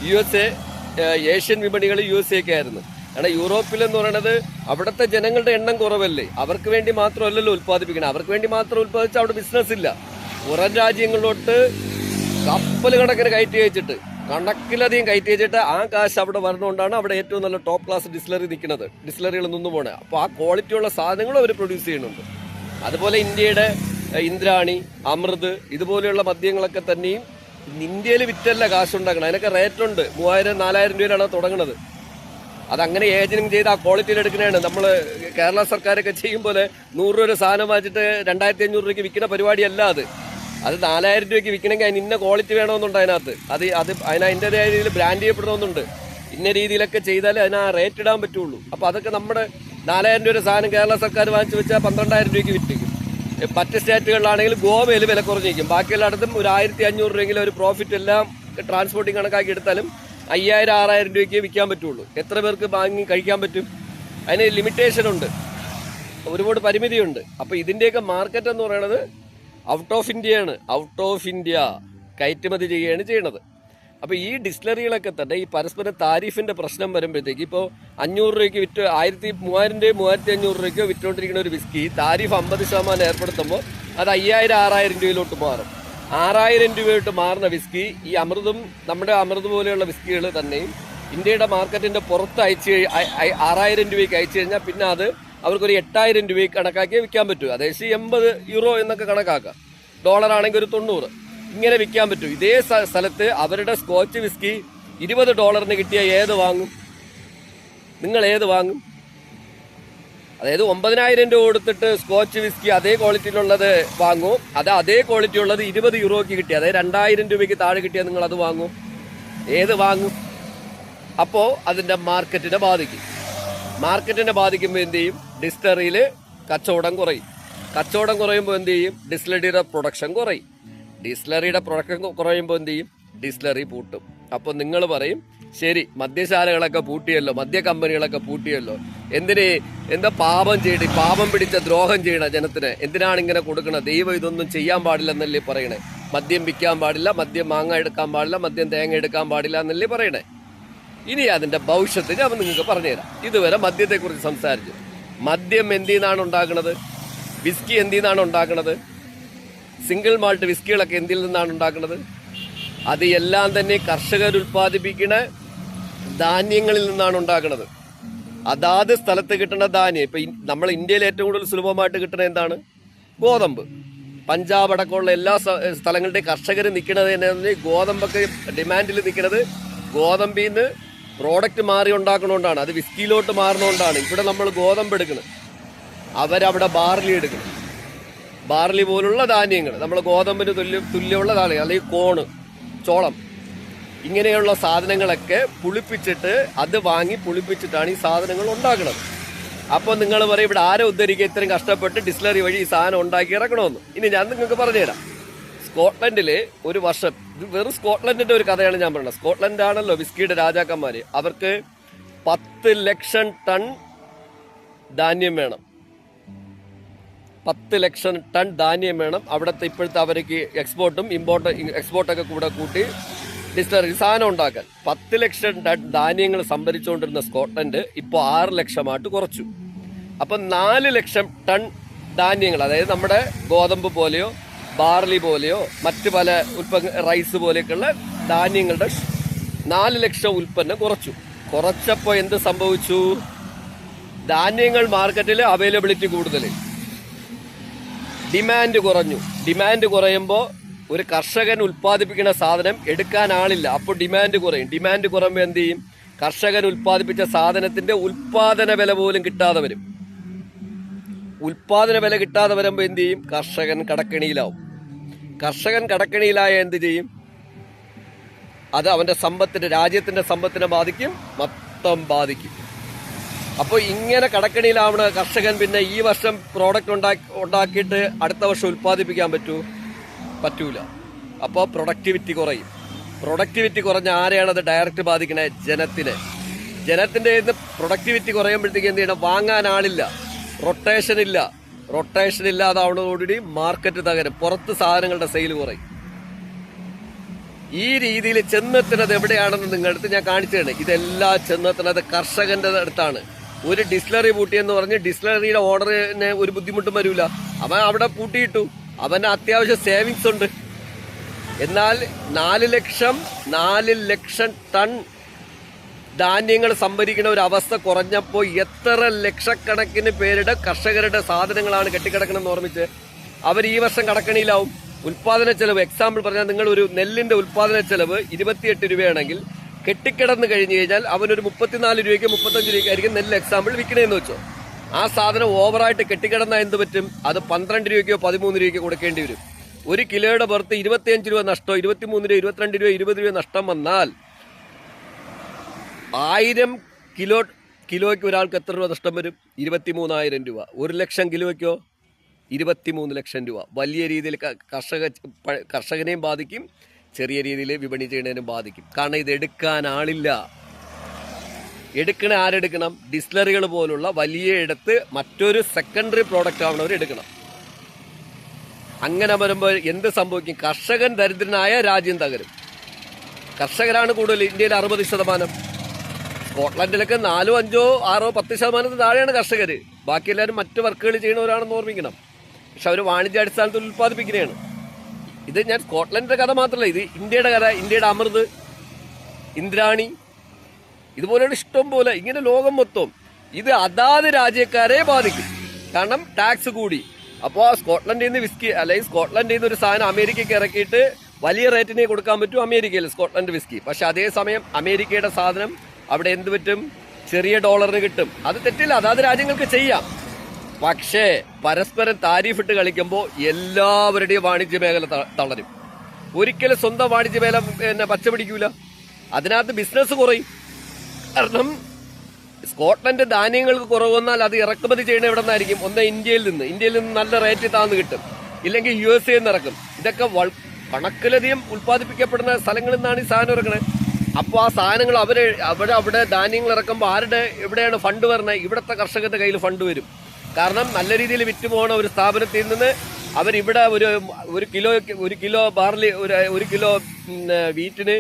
യു എസ് എ ഏഷ്യൻ വിപണികൾ യു എസ് എ ഒക്കെ ആയിരുന്നു. കാരണം യൂറോപ്പിലെന്ന് പറയുന്നത് അവിടുത്തെ ജനങ്ങളുടെ എണ്ണം കുറവല്ലേ. അവർക്ക് വേണ്ടി മാത്രമല്ലല്ലോ ഉൽപ്പാദിപ്പിക്കണം. അവർക്ക് വേണ്ടി മാത്രം ഉൽപ്പാദിച്ചാൽ അവിടെ ബിസിനസ് ഇല്ല. പുറം രാജ്യങ്ങളിലോട്ട് കപ്പൽ കണക്കിന് കയറ്റി വെച്ചിട്ട് കണക്കിലധികം കയറ്റി വെച്ചിട്ട് ആ കാശ് അവിടെ വരണോണ്ടാണ് അവിടെ ഏറ്റവും നല്ല ടോപ്പ് ക്ലാസ് ഡിസ്ലറി നിൽക്കുന്നത്. ഡിസ്ലറികൾ നിന്നു പോണേ. അപ്പോൾ ആ ക്വാളിറ്റിയുള്ള സാധനങ്ങളും അവർ പ്രൊഡ്യൂസ് ചെയ്യുന്നുണ്ട്. അതുപോലെ ഇന്ത്യയുടെ ഇന്ദ്രാണി അമൃത് ഇതുപോലെയുള്ള മദ്യങ്ങളൊക്കെ തന്നെയും ഇന്ത്യയിൽ വിറ്റല്ല കാശുണ്ടാക്കണം. അതിനൊക്കെ റേറ്റ് ഉണ്ട്. മൂവായിരം നാലായിരം രൂപയിലാണ് തുടങ്ങുന്നത് അതങ്ങനെ ഏജനിങ് ചെയ്ത് ആ ക്വാളിറ്റിയിൽ എടുക്കുന്നതാണ് നമ്മൾ കേരള സർക്കാരൊക്കെ ചെയ്യും പോലെ നൂറ് രൂപ സാധനം വാങ്ങിച്ചിട്ട് രണ്ടായിരത്തി അഞ്ഞൂറ് രൂപയ്ക്ക് വിൽക്കുന്ന പരിപാടിയല്ല അത്. അത് നാലായിരം രൂപയ്ക്ക് വിൽക്കണമെങ്കിൽ അതിന് ഇന്ന ക്വാളിറ്റി വേണമെന്നുണ്ട് അതിനകത്ത്. അത് അത് അതിന് അതിന്റെതായ രീതിയിൽ ബ്രാൻഡ് ചെയ്യപ്പെടണമെന്നുണ്ട് ഇന്ന രീതിയിലൊക്കെ ചെയ്താൽ അതിന് ആ റേറ്റ് ഇടാൻ പറ്റുള്ളൂ. അപ്പോൾ അതൊക്കെ നമ്മുടെ നാലായിരം രൂപ സാധനം കേരള സർക്കാർ വാങ്ങിച്ചു വെച്ചാൽ പന്ത്രണ്ടായിരം രൂപയ്ക്ക് വിറ്റിക്കും. മറ്റ് സ്റ്റേറ്റുകളിലാണെങ്കിൽ ഗോവയിൽ വില കുറഞ്ഞിരിക്കും. ബാക്കിയുള്ളിടത്തും ഒരു ആയിരത്തി അഞ്ഞൂറ് രൂപയെങ്കിലും ഒരു പ്രോഫിറ്റ് എല്ലാം ട്രാൻസ്പോർട്ടിങ് കണക്കാക്കി എടുത്താലും അയ്യായിരം ആറായിരം രൂപയ്ക്ക് വിൽക്കാൻ പറ്റുള്ളൂ. എത്ര പേർക്ക് വാങ്ങി കഴിക്കാൻ പറ്റും? അതിന് ലിമിറ്റേഷൻ ഉണ്ട്. ഒരുപാട് പരിമിതിയുണ്ട്. അപ്പോൾ ഇതിന്റെയൊക്കെ മാർക്കറ്റ് എന്ന് പറയുന്നത് ഔട്ട് ഓഫ് ഇന്ത്യയാണ്. ഔട്ട് ഓഫ് ഇന്ത്യ കയറ്റുമതി ചെയ്യുകയാണ് ചെയ്യണത് അപ്പോൾ ഈ ഡിസ്ലറികളൊക്കെ തന്നെ ഈ പരസ്പര താരിഫിന്റെ പ്രശ്നം വരുമ്പോഴത്തേക്ക് ഇപ്പോൾ അഞ്ഞൂറ് രൂപയ്ക്ക് വിറ്റ് ആയിരത്തി മൂവായിരം രൂപ മൂവായിരത്തി അഞ്ഞൂറ് രൂപയ്ക്ക് വിറ്റുകൊണ്ടിരിക്കുന്ന ഒരു വിസ്കി താരിഫ് അമ്പത് ശതമാനം ഏർപ്പെടുത്തുമ്പോൾ അത് അയ്യായിരം ആറായിരം രൂപയിലോട്ട് മാറും. ആറായിരം രൂപയോട്ട് മാറുന്ന വിസ്കി ഈ അമൃതും നമ്മുടെ അമൃത് പോലെയുള്ള വിസ്കികൾ തന്നെയും ഇന്ത്യയുടെ മാർക്കറ്റിന്റെ പുറത്ത് അയച്ച് ആറായിരം രൂപയ്ക്ക് അയച്ചു കഴിഞ്ഞാൽ പിന്നെ അത് അവർക്കൊരു എട്ടായിരം രൂപയ്ക്ക് കണക്കാക്കിയേ വിൽക്കാൻ പറ്റൂ. അതായത് എൺപത് യൂറോ എന്നൊക്കെ കണക്കാക്കാം. ഡോളർ ആണെങ്കിൽ ഒരു തൊണ്ണൂറ്. ഇങ്ങനെ വിൽക്കാൻ പറ്റൂ. ഇതേ സ്ഥ- സ്ഥലത്ത് അവരുടെ സ്കോച്ച് വിസ്കി ഇരുപത് ഡോളറിന് കിട്ടിയ ഏത് വാങ്ങും? നിങ്ങൾ ഏത് വാങ്ങും? അതായത് ഒമ്പതിനായിരം രൂപ കൊടുത്തിട്ട് സ്കോച്ച് വിസ്കി അതേ ക്വാളിറ്റിയിലുള്ളത് വാങ്ങും. അത് അതേ ക്വാളിറ്റി ഉള്ളത് ഇരുപത് യൂറോയ്ക്ക് കിട്ടി. അതായത് രണ്ടായിരം രൂപയ്ക്ക് താഴെ കിട്ടിയാൽ നിങ്ങൾ അത് വാങ്ങും. ഏത് വാങ്ങും? അപ്പോൾ അതിന്റെ മാർക്കറ്റിനെ ബാധിക്കും. മാർക്കറ്റിനെ ബാധിക്കുമ്പോൾ എന്ത് ചെയ്യും? ഡിസ്റ്ററിയിൽ കച്ചവടം കുറയും. കച്ചവടം കുറയുമ്പോൾ എന്ത് ചെയ്യും? ഡിസ്ലറിയുടെ പ്രൊഡക്ഷൻ കുറയും. ഡിസ്ലറിയുടെ പ്രൊഡക്ഷൻ കുറയുമ്പോൾ എന്ത് ചെയ്യും? ഡിസ്ലറി പൂട്ടും. അപ്പോൾ നിങ്ങൾ പറയും ശരി മദ്യശാലകളൊക്കെ പൂട്ടിയല്ലോ മദ്യ കമ്പനികളൊക്കെ പൂട്ടിയല്ലോ. എന്തിന്? എന്താ പാപം ചെയ്ത് പാപം പിടിച്ച ദ്രോഹം ചെയ്യണ ജനത്തിന്? എന്തിനാണ് ഇങ്ങനെ കൊടുക്കണത്? ദൈവം ഇതൊന്നും ചെയ്യാൻ പാടില്ലെന്നല്ലേ പറയണേ. മദ്യം വിൽക്കാൻ പാടില്ല മദ്യം മാങ്ങ എടുക്കാൻ പാടില്ല മദ്യം തേങ്ങ എടുക്കാൻ പാടില്ല എന്നല്ലേ പറയണേ. ഇനി അതിന്റെ ഭവിഷ്യത്തിന് അവൻ നിങ്ങൾക്ക് പറഞ്ഞുതരാം. ഇതുവരെ മദ്യത്തെക്കുറിച്ച് സംസാരിച്ചു മദ്യം എന്തിൽ നിന്നാണ് ഉണ്ടാക്കുന്നത് വിസ്കി എന്തിൽ നിന്നാണ് ഉണ്ടാക്കുന്നത് സിംഗിൾ മാൾട്ട് വിസ്കികളൊക്കെ എന്തിൽ നിന്നാണ് ഉണ്ടാക്കുന്നത് അത് എല്ലാം തന്നെ കർഷകർ ഉൽപ്പാദിപ്പിക്കുന്ന ധാന്യങ്ങളിൽ നിന്നാണ് ഉണ്ടാക്കുന്നത് അതാത് സ്ഥലത്ത് കിട്ടുന്ന ധാന്യം ഇപ്പൊ നമ്മൾ ഇന്ത്യയിൽ ഏറ്റവും കൂടുതൽ സുലഭമായിട്ട് കിട്ടുന്ന എന്താണ്? ഗോതമ്പ്. പഞ്ചാബ് അടക്കമുള്ള എല്ലാ സ്ഥ- സ്ഥലങ്ങളുടെയും കർഷകർ നിൽക്കുന്നത് തന്നെ ഗോതമ്പൊക്കെ ഡിമാൻഡിൽ നിൽക്കുന്നത് ഗോതമ്പിൽ നിന്ന് പ്രോഡക്റ്റ് മാറി ഉണ്ടാക്കണോണ്ടാണ് അത് വിസ്കിയിലോട്ട് മാറുന്നോണ്ടാണ് ഇവിടെ നമ്മൾ ഗോതമ്പ് എടുക്കുന്നത് അവരവിടെ ബാർലി എടുക്കണം. ബാർലി പോലുള്ള ധാന്യങ്ങൾ നമ്മൾ ഗോതമ്പിന് തുല്യ തുല്യമുള്ള ധാന്യങ്ങൾ അല്ലെങ്കിൽ കോണ് ചോളം ഇങ്ങനെയുള്ള സാധനങ്ങളൊക്കെ പുളിപ്പിച്ചിട്ട് അത് വാങ്ങി പുളിപ്പിച്ചിട്ടാണ് ഈ സാധനങ്ങൾ ഉണ്ടാക്കുന്നത് അപ്പോൾ നിങ്ങൾ പറയും ഇവിടെ ആരെ ഉദ്ധരിക്കുക ഇത്രയും കഷ്ടപ്പെട്ട് ഡിസ്ലറി വഴി ഈ സാധനം ഉണ്ടാക്കി ഇറക്കണമെന്ന്? ഇനി ഞാൻ നിങ്ങൾക്ക് പറഞ്ഞുതരാം. സ്കോട്ട്ലൻഡിൽ ഒരു വർഷം ഇത് വെറും സ്കോട്ട്ലൻഡിന്റെ ഒരു കഥയാണ് ഞാൻ പറയുന്നത് സ്കോട്ട്ലൻഡ് ആണല്ലോ വിസ്കിയുടെ രാജാക്കന്മാര്. അവർക്ക് പത്ത് ലക്ഷം ടൺ ധാന്യം വേണം. പത്ത് ലക്ഷം ടൺ ധാന്യം വേണം. അവിടുത്തെ ഇപ്പോഴത്തെ അവർക്ക് എക്സ്പോർട്ടും ഇമ്പോർട്ട് എക്സ്പോർട്ടൊക്കെ കൂടെ കൂട്ടി ഡിസ്റ്ററി സാധനം ഉണ്ടാക്കാൻ. പത്ത് ലക്ഷം ടൺ ധാന്യങ്ങൾ സംഭരിച്ചുകൊണ്ടിരുന്ന സ്കോട്ട്ലൻഡ് ഇപ്പോൾ ആറ് ലക്ഷമായിട്ട് കുറച്ചു. അപ്പം നാല് ലക്ഷം ടൺ ധാന്യങ്ങൾ അതായത് നമ്മുടെ ഗോതമ്പ് പോലെയോ ബാർലി പോലെയോ മറ്റു പല ഉൽപ്പന്ന റൈസ് പോലെയൊക്കെയുള്ള ധാന്യങ്ങളുടെ നാല് ലക്ഷം ഉൽപ്പന്നം കുറച്ചു. കുറച്ചപ്പോൾ എന്ത് സംഭവിച്ചു? ധാന്യങ്ങൾ മാർക്കറ്റിൽ അവൈലബിലിറ്റി കൂടുതൽ ഡിമാൻഡ് കുറഞ്ഞു. ഡിമാൻഡ് കുറയുമ്പോൾ ഒരു കർഷകൻ ഉൽപ്പാദിപ്പിക്കുന്ന സാധനം എടുക്കാൻ ആളില്ല. അപ്പോൾ ഡിമാൻഡ് കുറയും. ഡിമാൻഡ് കുറയുമ്പോൾ എന്ത് ചെയ്യും? കർഷകൻ ഉൽപ്പാദിപ്പിച്ച സാധനത്തിന്റെ ഉൽപ്പാദന വില പോലും കിട്ടാതെ വരും. ഉൽപ്പാദന വില കിട്ടാതെ വരുമ്പോൾ എന്ത് ചെയ്യും? കർഷകൻ കടക്കണിയിലാവും. കർഷകൻ കടക്കണിയിലായ എന്ത് ചെയ്യും? അത് അവന്റെ സമ്പത്തിന്റെ രാജ്യത്തിന്റെ സമ്പത്തിനെ ബാധിക്കും മൊത്തം ബാധിക്കും. അപ്പോൾ ഇങ്ങനെ കടക്കണിയിലാവണ കർഷകൻ പിന്നെ ഈ വർഷം പ്രോഡക്റ്റ് ഉണ്ടാക്കി ഉണ്ടാക്കിയിട്ട് അടുത്ത വർഷം ഉൽപ്പാദിപ്പിക്കാൻ പറ്റൂ? പറ്റൂല. അപ്പോൾ പ്രൊഡക്ടിവിറ്റി കുറയും. പ്രൊഡക്ടിവിറ്റി കുറഞ്ഞ ആരെയാണ് അത് ഡയറക്റ്റ് ബാധിക്കണേ? ജനത്തിനെ. ജനത്തിന്റെ പ്രൊഡക്ടിവിറ്റി കുറയുമ്പോഴത്തേക്ക് എന്ത് ചെയ്യണം? വാങ്ങാൻ ആളില്ല. റൊട്ടേഷൻ ഇല്ല. റൊട്ടേഷൻ ഇല്ലാതാവുന്നതോടുകൂടി മാർക്കറ്റ് തകരും. പുറത്ത് സാധനങ്ങളുടെ സെയിൽ കുറയും. ഈ രീതിയിൽ ചെന്നെത്തുന്നത് എവിടെയാണെന്ന് നിങ്ങളുടെ അടുത്ത് ഞാൻ കാണിച്ചതാണ്. ഇതെല്ലാം ചെന്നെത്തുന്നത് കർഷകന്റെ അടുത്താണ്. ഒരു ഡിസ്ലറി പൂട്ടിയെന്ന് പറഞ്ഞ് ഡിസ്ലറിയുടെ ഓർഡറിന് ഒരു ബുദ്ധിമുട്ടും വരില്ല അവൻ അവിടെ പൂട്ടിയിട്ടു. അവന് അത്യാവശ്യം സേവിങ്സ് ഉണ്ട്. എന്നാൽ നാല് ലക്ഷം നാല് ലക്ഷം ടൺ ധാന്യങ്ങൾ സംഭരിക്കുന്ന ഒരു അവസ്ഥ കുറഞ്ഞപ്പോൾ എത്ര ലക്ഷക്കണക്കിന് പേരുടെ കർഷകരുടെ സാധനങ്ങളാണ് കെട്ടിക്കിടക്കണമെന്ന് ഓർമ്മിച്ച് അവർ ഈ വർഷം കടക്കണിയിലാവും. ഉൽപാദന ചെലവ് എക്സാമ്പിൾ പറഞ്ഞാൽ നിങ്ങൾ ഒരു നെല്ലിന്റെ ഉൽപാദന ചെലവ് ഇരുപത്തിയെട്ട് രൂപയാണെങ്കിൽ കെട്ടിക്കിടന്ന് കഴിഞ്ഞു കഴിഞ്ഞാൽ അവനൊരു മുപ്പത്തിനാല് രൂപയ്ക്ക് മുപ്പത്തഞ്ച് രൂപയ്ക്കായിരിക്കും നെല്ല് എക്സാമ്പിൾ വിൽക്കണേന്ന് വെച്ചോ. ആ സാധനം ഓവറായിട്ട് കെട്ടിക്കിടന്നാൽ എന്ത് പറ്റും? അത് പന്ത്രണ്ട് രൂപയ്ക്കോ പതിമൂന്ന് രൂപയ്ക്കോ കൊടുക്കേണ്ടി വരും. ഒരു കിലോയുടെ പുറത്ത് ഇരുപത്തിയഞ്ച് രൂപ നഷ്ടം ഇരുപത്തിമൂന്ന് രൂപ ഇരുപത്തിരണ്ട് രൂപ ഇരുപത് രൂപ നഷ്ടം വന്നാൽ ആയിരം കിലോ കിലോയ്ക്ക് ഒരാൾക്ക് എത്ര രൂപ നഷ്ടം വരും? ഇരുപത്തിമൂന്നായിരം രൂപ. ഒരു ലക്ഷം കിലോയ്ക്കോ? ഇരുപത്തിമൂന്ന് ലക്ഷം രൂപ. വലിയ രീതിയിൽ കർഷക കർഷകനെയും ബാധിക്കും. ചെറിയ രീതിയിൽ വിപണി ചെയ്യുന്നതിനും ബാധിക്കും. കാരണം ഇത് എടുക്കാൻ ആളില്ല. എടുക്കണ ആരെടുക്കണം? ഡിസ്ലറികൾ പോലുള്ള വലിയ ഇടത്ത് മറ്റൊരു സെക്കൻഡറി പ്രോഡക്റ്റ് ആവണവർ എടുക്കണം. അങ്ങനെ വരുമ്പോൾ എന്ത് സംഭവിക്കും? കർഷകൻ ദരിദ്രനായ രാജ്യം തകരും. കർഷകരാണ് കൂടുതൽ ഇന്ത്യയിൽ അറുപത് ശതമാനം. സ്കോട്ട്ലൻഡിലൊക്കെ നാലോ അഞ്ചോ ആറോ പത്ത് ശതമാനത്തിന് താഴെയാണ് കർഷകർ ബാക്കി എല്ലാവരും മറ്റു വർക്കുകൾ ചെയ്യുന്നവരാണെന്ന് ഓർമ്മിക്കണം. പക്ഷെ അവർ വാണിജ്യാടിസ്ഥാനത്തിൽ ഉൽപ്പാദിപ്പിക്കുകയാണ്. ഇത് ഞാൻ സ്കോട്ട്ലൻഡിന്റെ കഥ മാത്രമല്ല ഇത് ഇന്ത്യയുടെ കഥ ഇന്ത്യയുടെ അമൃത് ഇന്ദ്രാണി. ഇതുപോലെയുള്ള ഇഷ്ടം പോലെ ഇങ്ങനെ ലോകം മൊത്തം ഇത് അതാത് രാജ്യക്കാരെ ബാധിക്കും. കാരണം ടാക്സ് കൂടി. അപ്പോൾ ആ സ്കോട്ട്ലൻഡിൽ നിന്ന് വിസ്കി അല്ലെങ്കിൽ സ്കോട്ട്ലൻഡിൽ നിന്ന് ഒരു സാധനം അമേരിക്കയ്ക്ക് ഇറക്കിയിട്ട് വലിയ റേറ്റിനെ കൊടുക്കാൻ പറ്റും അമേരിക്കയിൽ സ്കോട്ട്ലൻഡ് വിസ്കി പക്ഷെ അതേസമയം അമേരിക്കയുടെ സാധനം അവിടെ എന്ത് പറ്റും? ചെറിയ ഡോളറിന് കിട്ടും. അത് തെറ്റില്ല. അതാത് രാജ്യങ്ങൾക്ക് ചെയ്യാം. പക്ഷേ പരസ്പരം താരീഫിട്ട് കളിക്കുമ്പോൾ എല്ലാവരുടെയും വാണിജ്യ മേഖല തളരും. ഒരിക്കലും സ്വന്തം വാണിജ്യ മേഖല പിന്നെ പച്ചപിടിക്കൂല. അതിനകത്ത് ബിസിനസ് കുറയും. കാരണം സ്കോട്ട്ലൻഡ് ധാന്യങ്ങൾക്ക് കുറവ് വന്നാൽ അത് ഇറക്കുമതി ചെയ്യുന്നത് എവിടെ നിന്നായിരിക്കും? ഒന്ന് ഇന്ത്യയിൽ നിന്ന്. ഇന്ത്യയിൽ നിന്ന് നല്ല റേറ്റ് താന്ന് കിട്ടും. ഇല്ലെങ്കിൽ യു എസ് എന്ന് ഇറക്കും. ഇതൊക്കെ കണക്കിലധികം ഉൽപ്പാദിപ്പിക്കപ്പെടുന്ന സ്ഥലങ്ങളിൽ നിന്നാണ് ഈ സാധനം ഇറക്കണത് അപ്പോൾ ആ സാധനങ്ങൾ അവർ അവിടെ അവിടെ ധാന്യങ്ങൾ ഇറക്കുമ്പോൾ ആരുടെ എവിടെയാണ് ഫണ്ട് വരുന്നത് ഇവിടുത്തെ കർഷകരുടെ കയ്യിൽ ഫണ്ട് വരും. കാരണം നല്ല രീതിയിൽ വിറ്റ് പോകുന്ന ഒരു സ്ഥാപനത്തിൽ നിന്ന് അവരിവിടെ ഒരു ഒരു കിലോ ഒരു കിലോ ബാർലി ഒരു ഒരു കിലോ വീറ്റിന്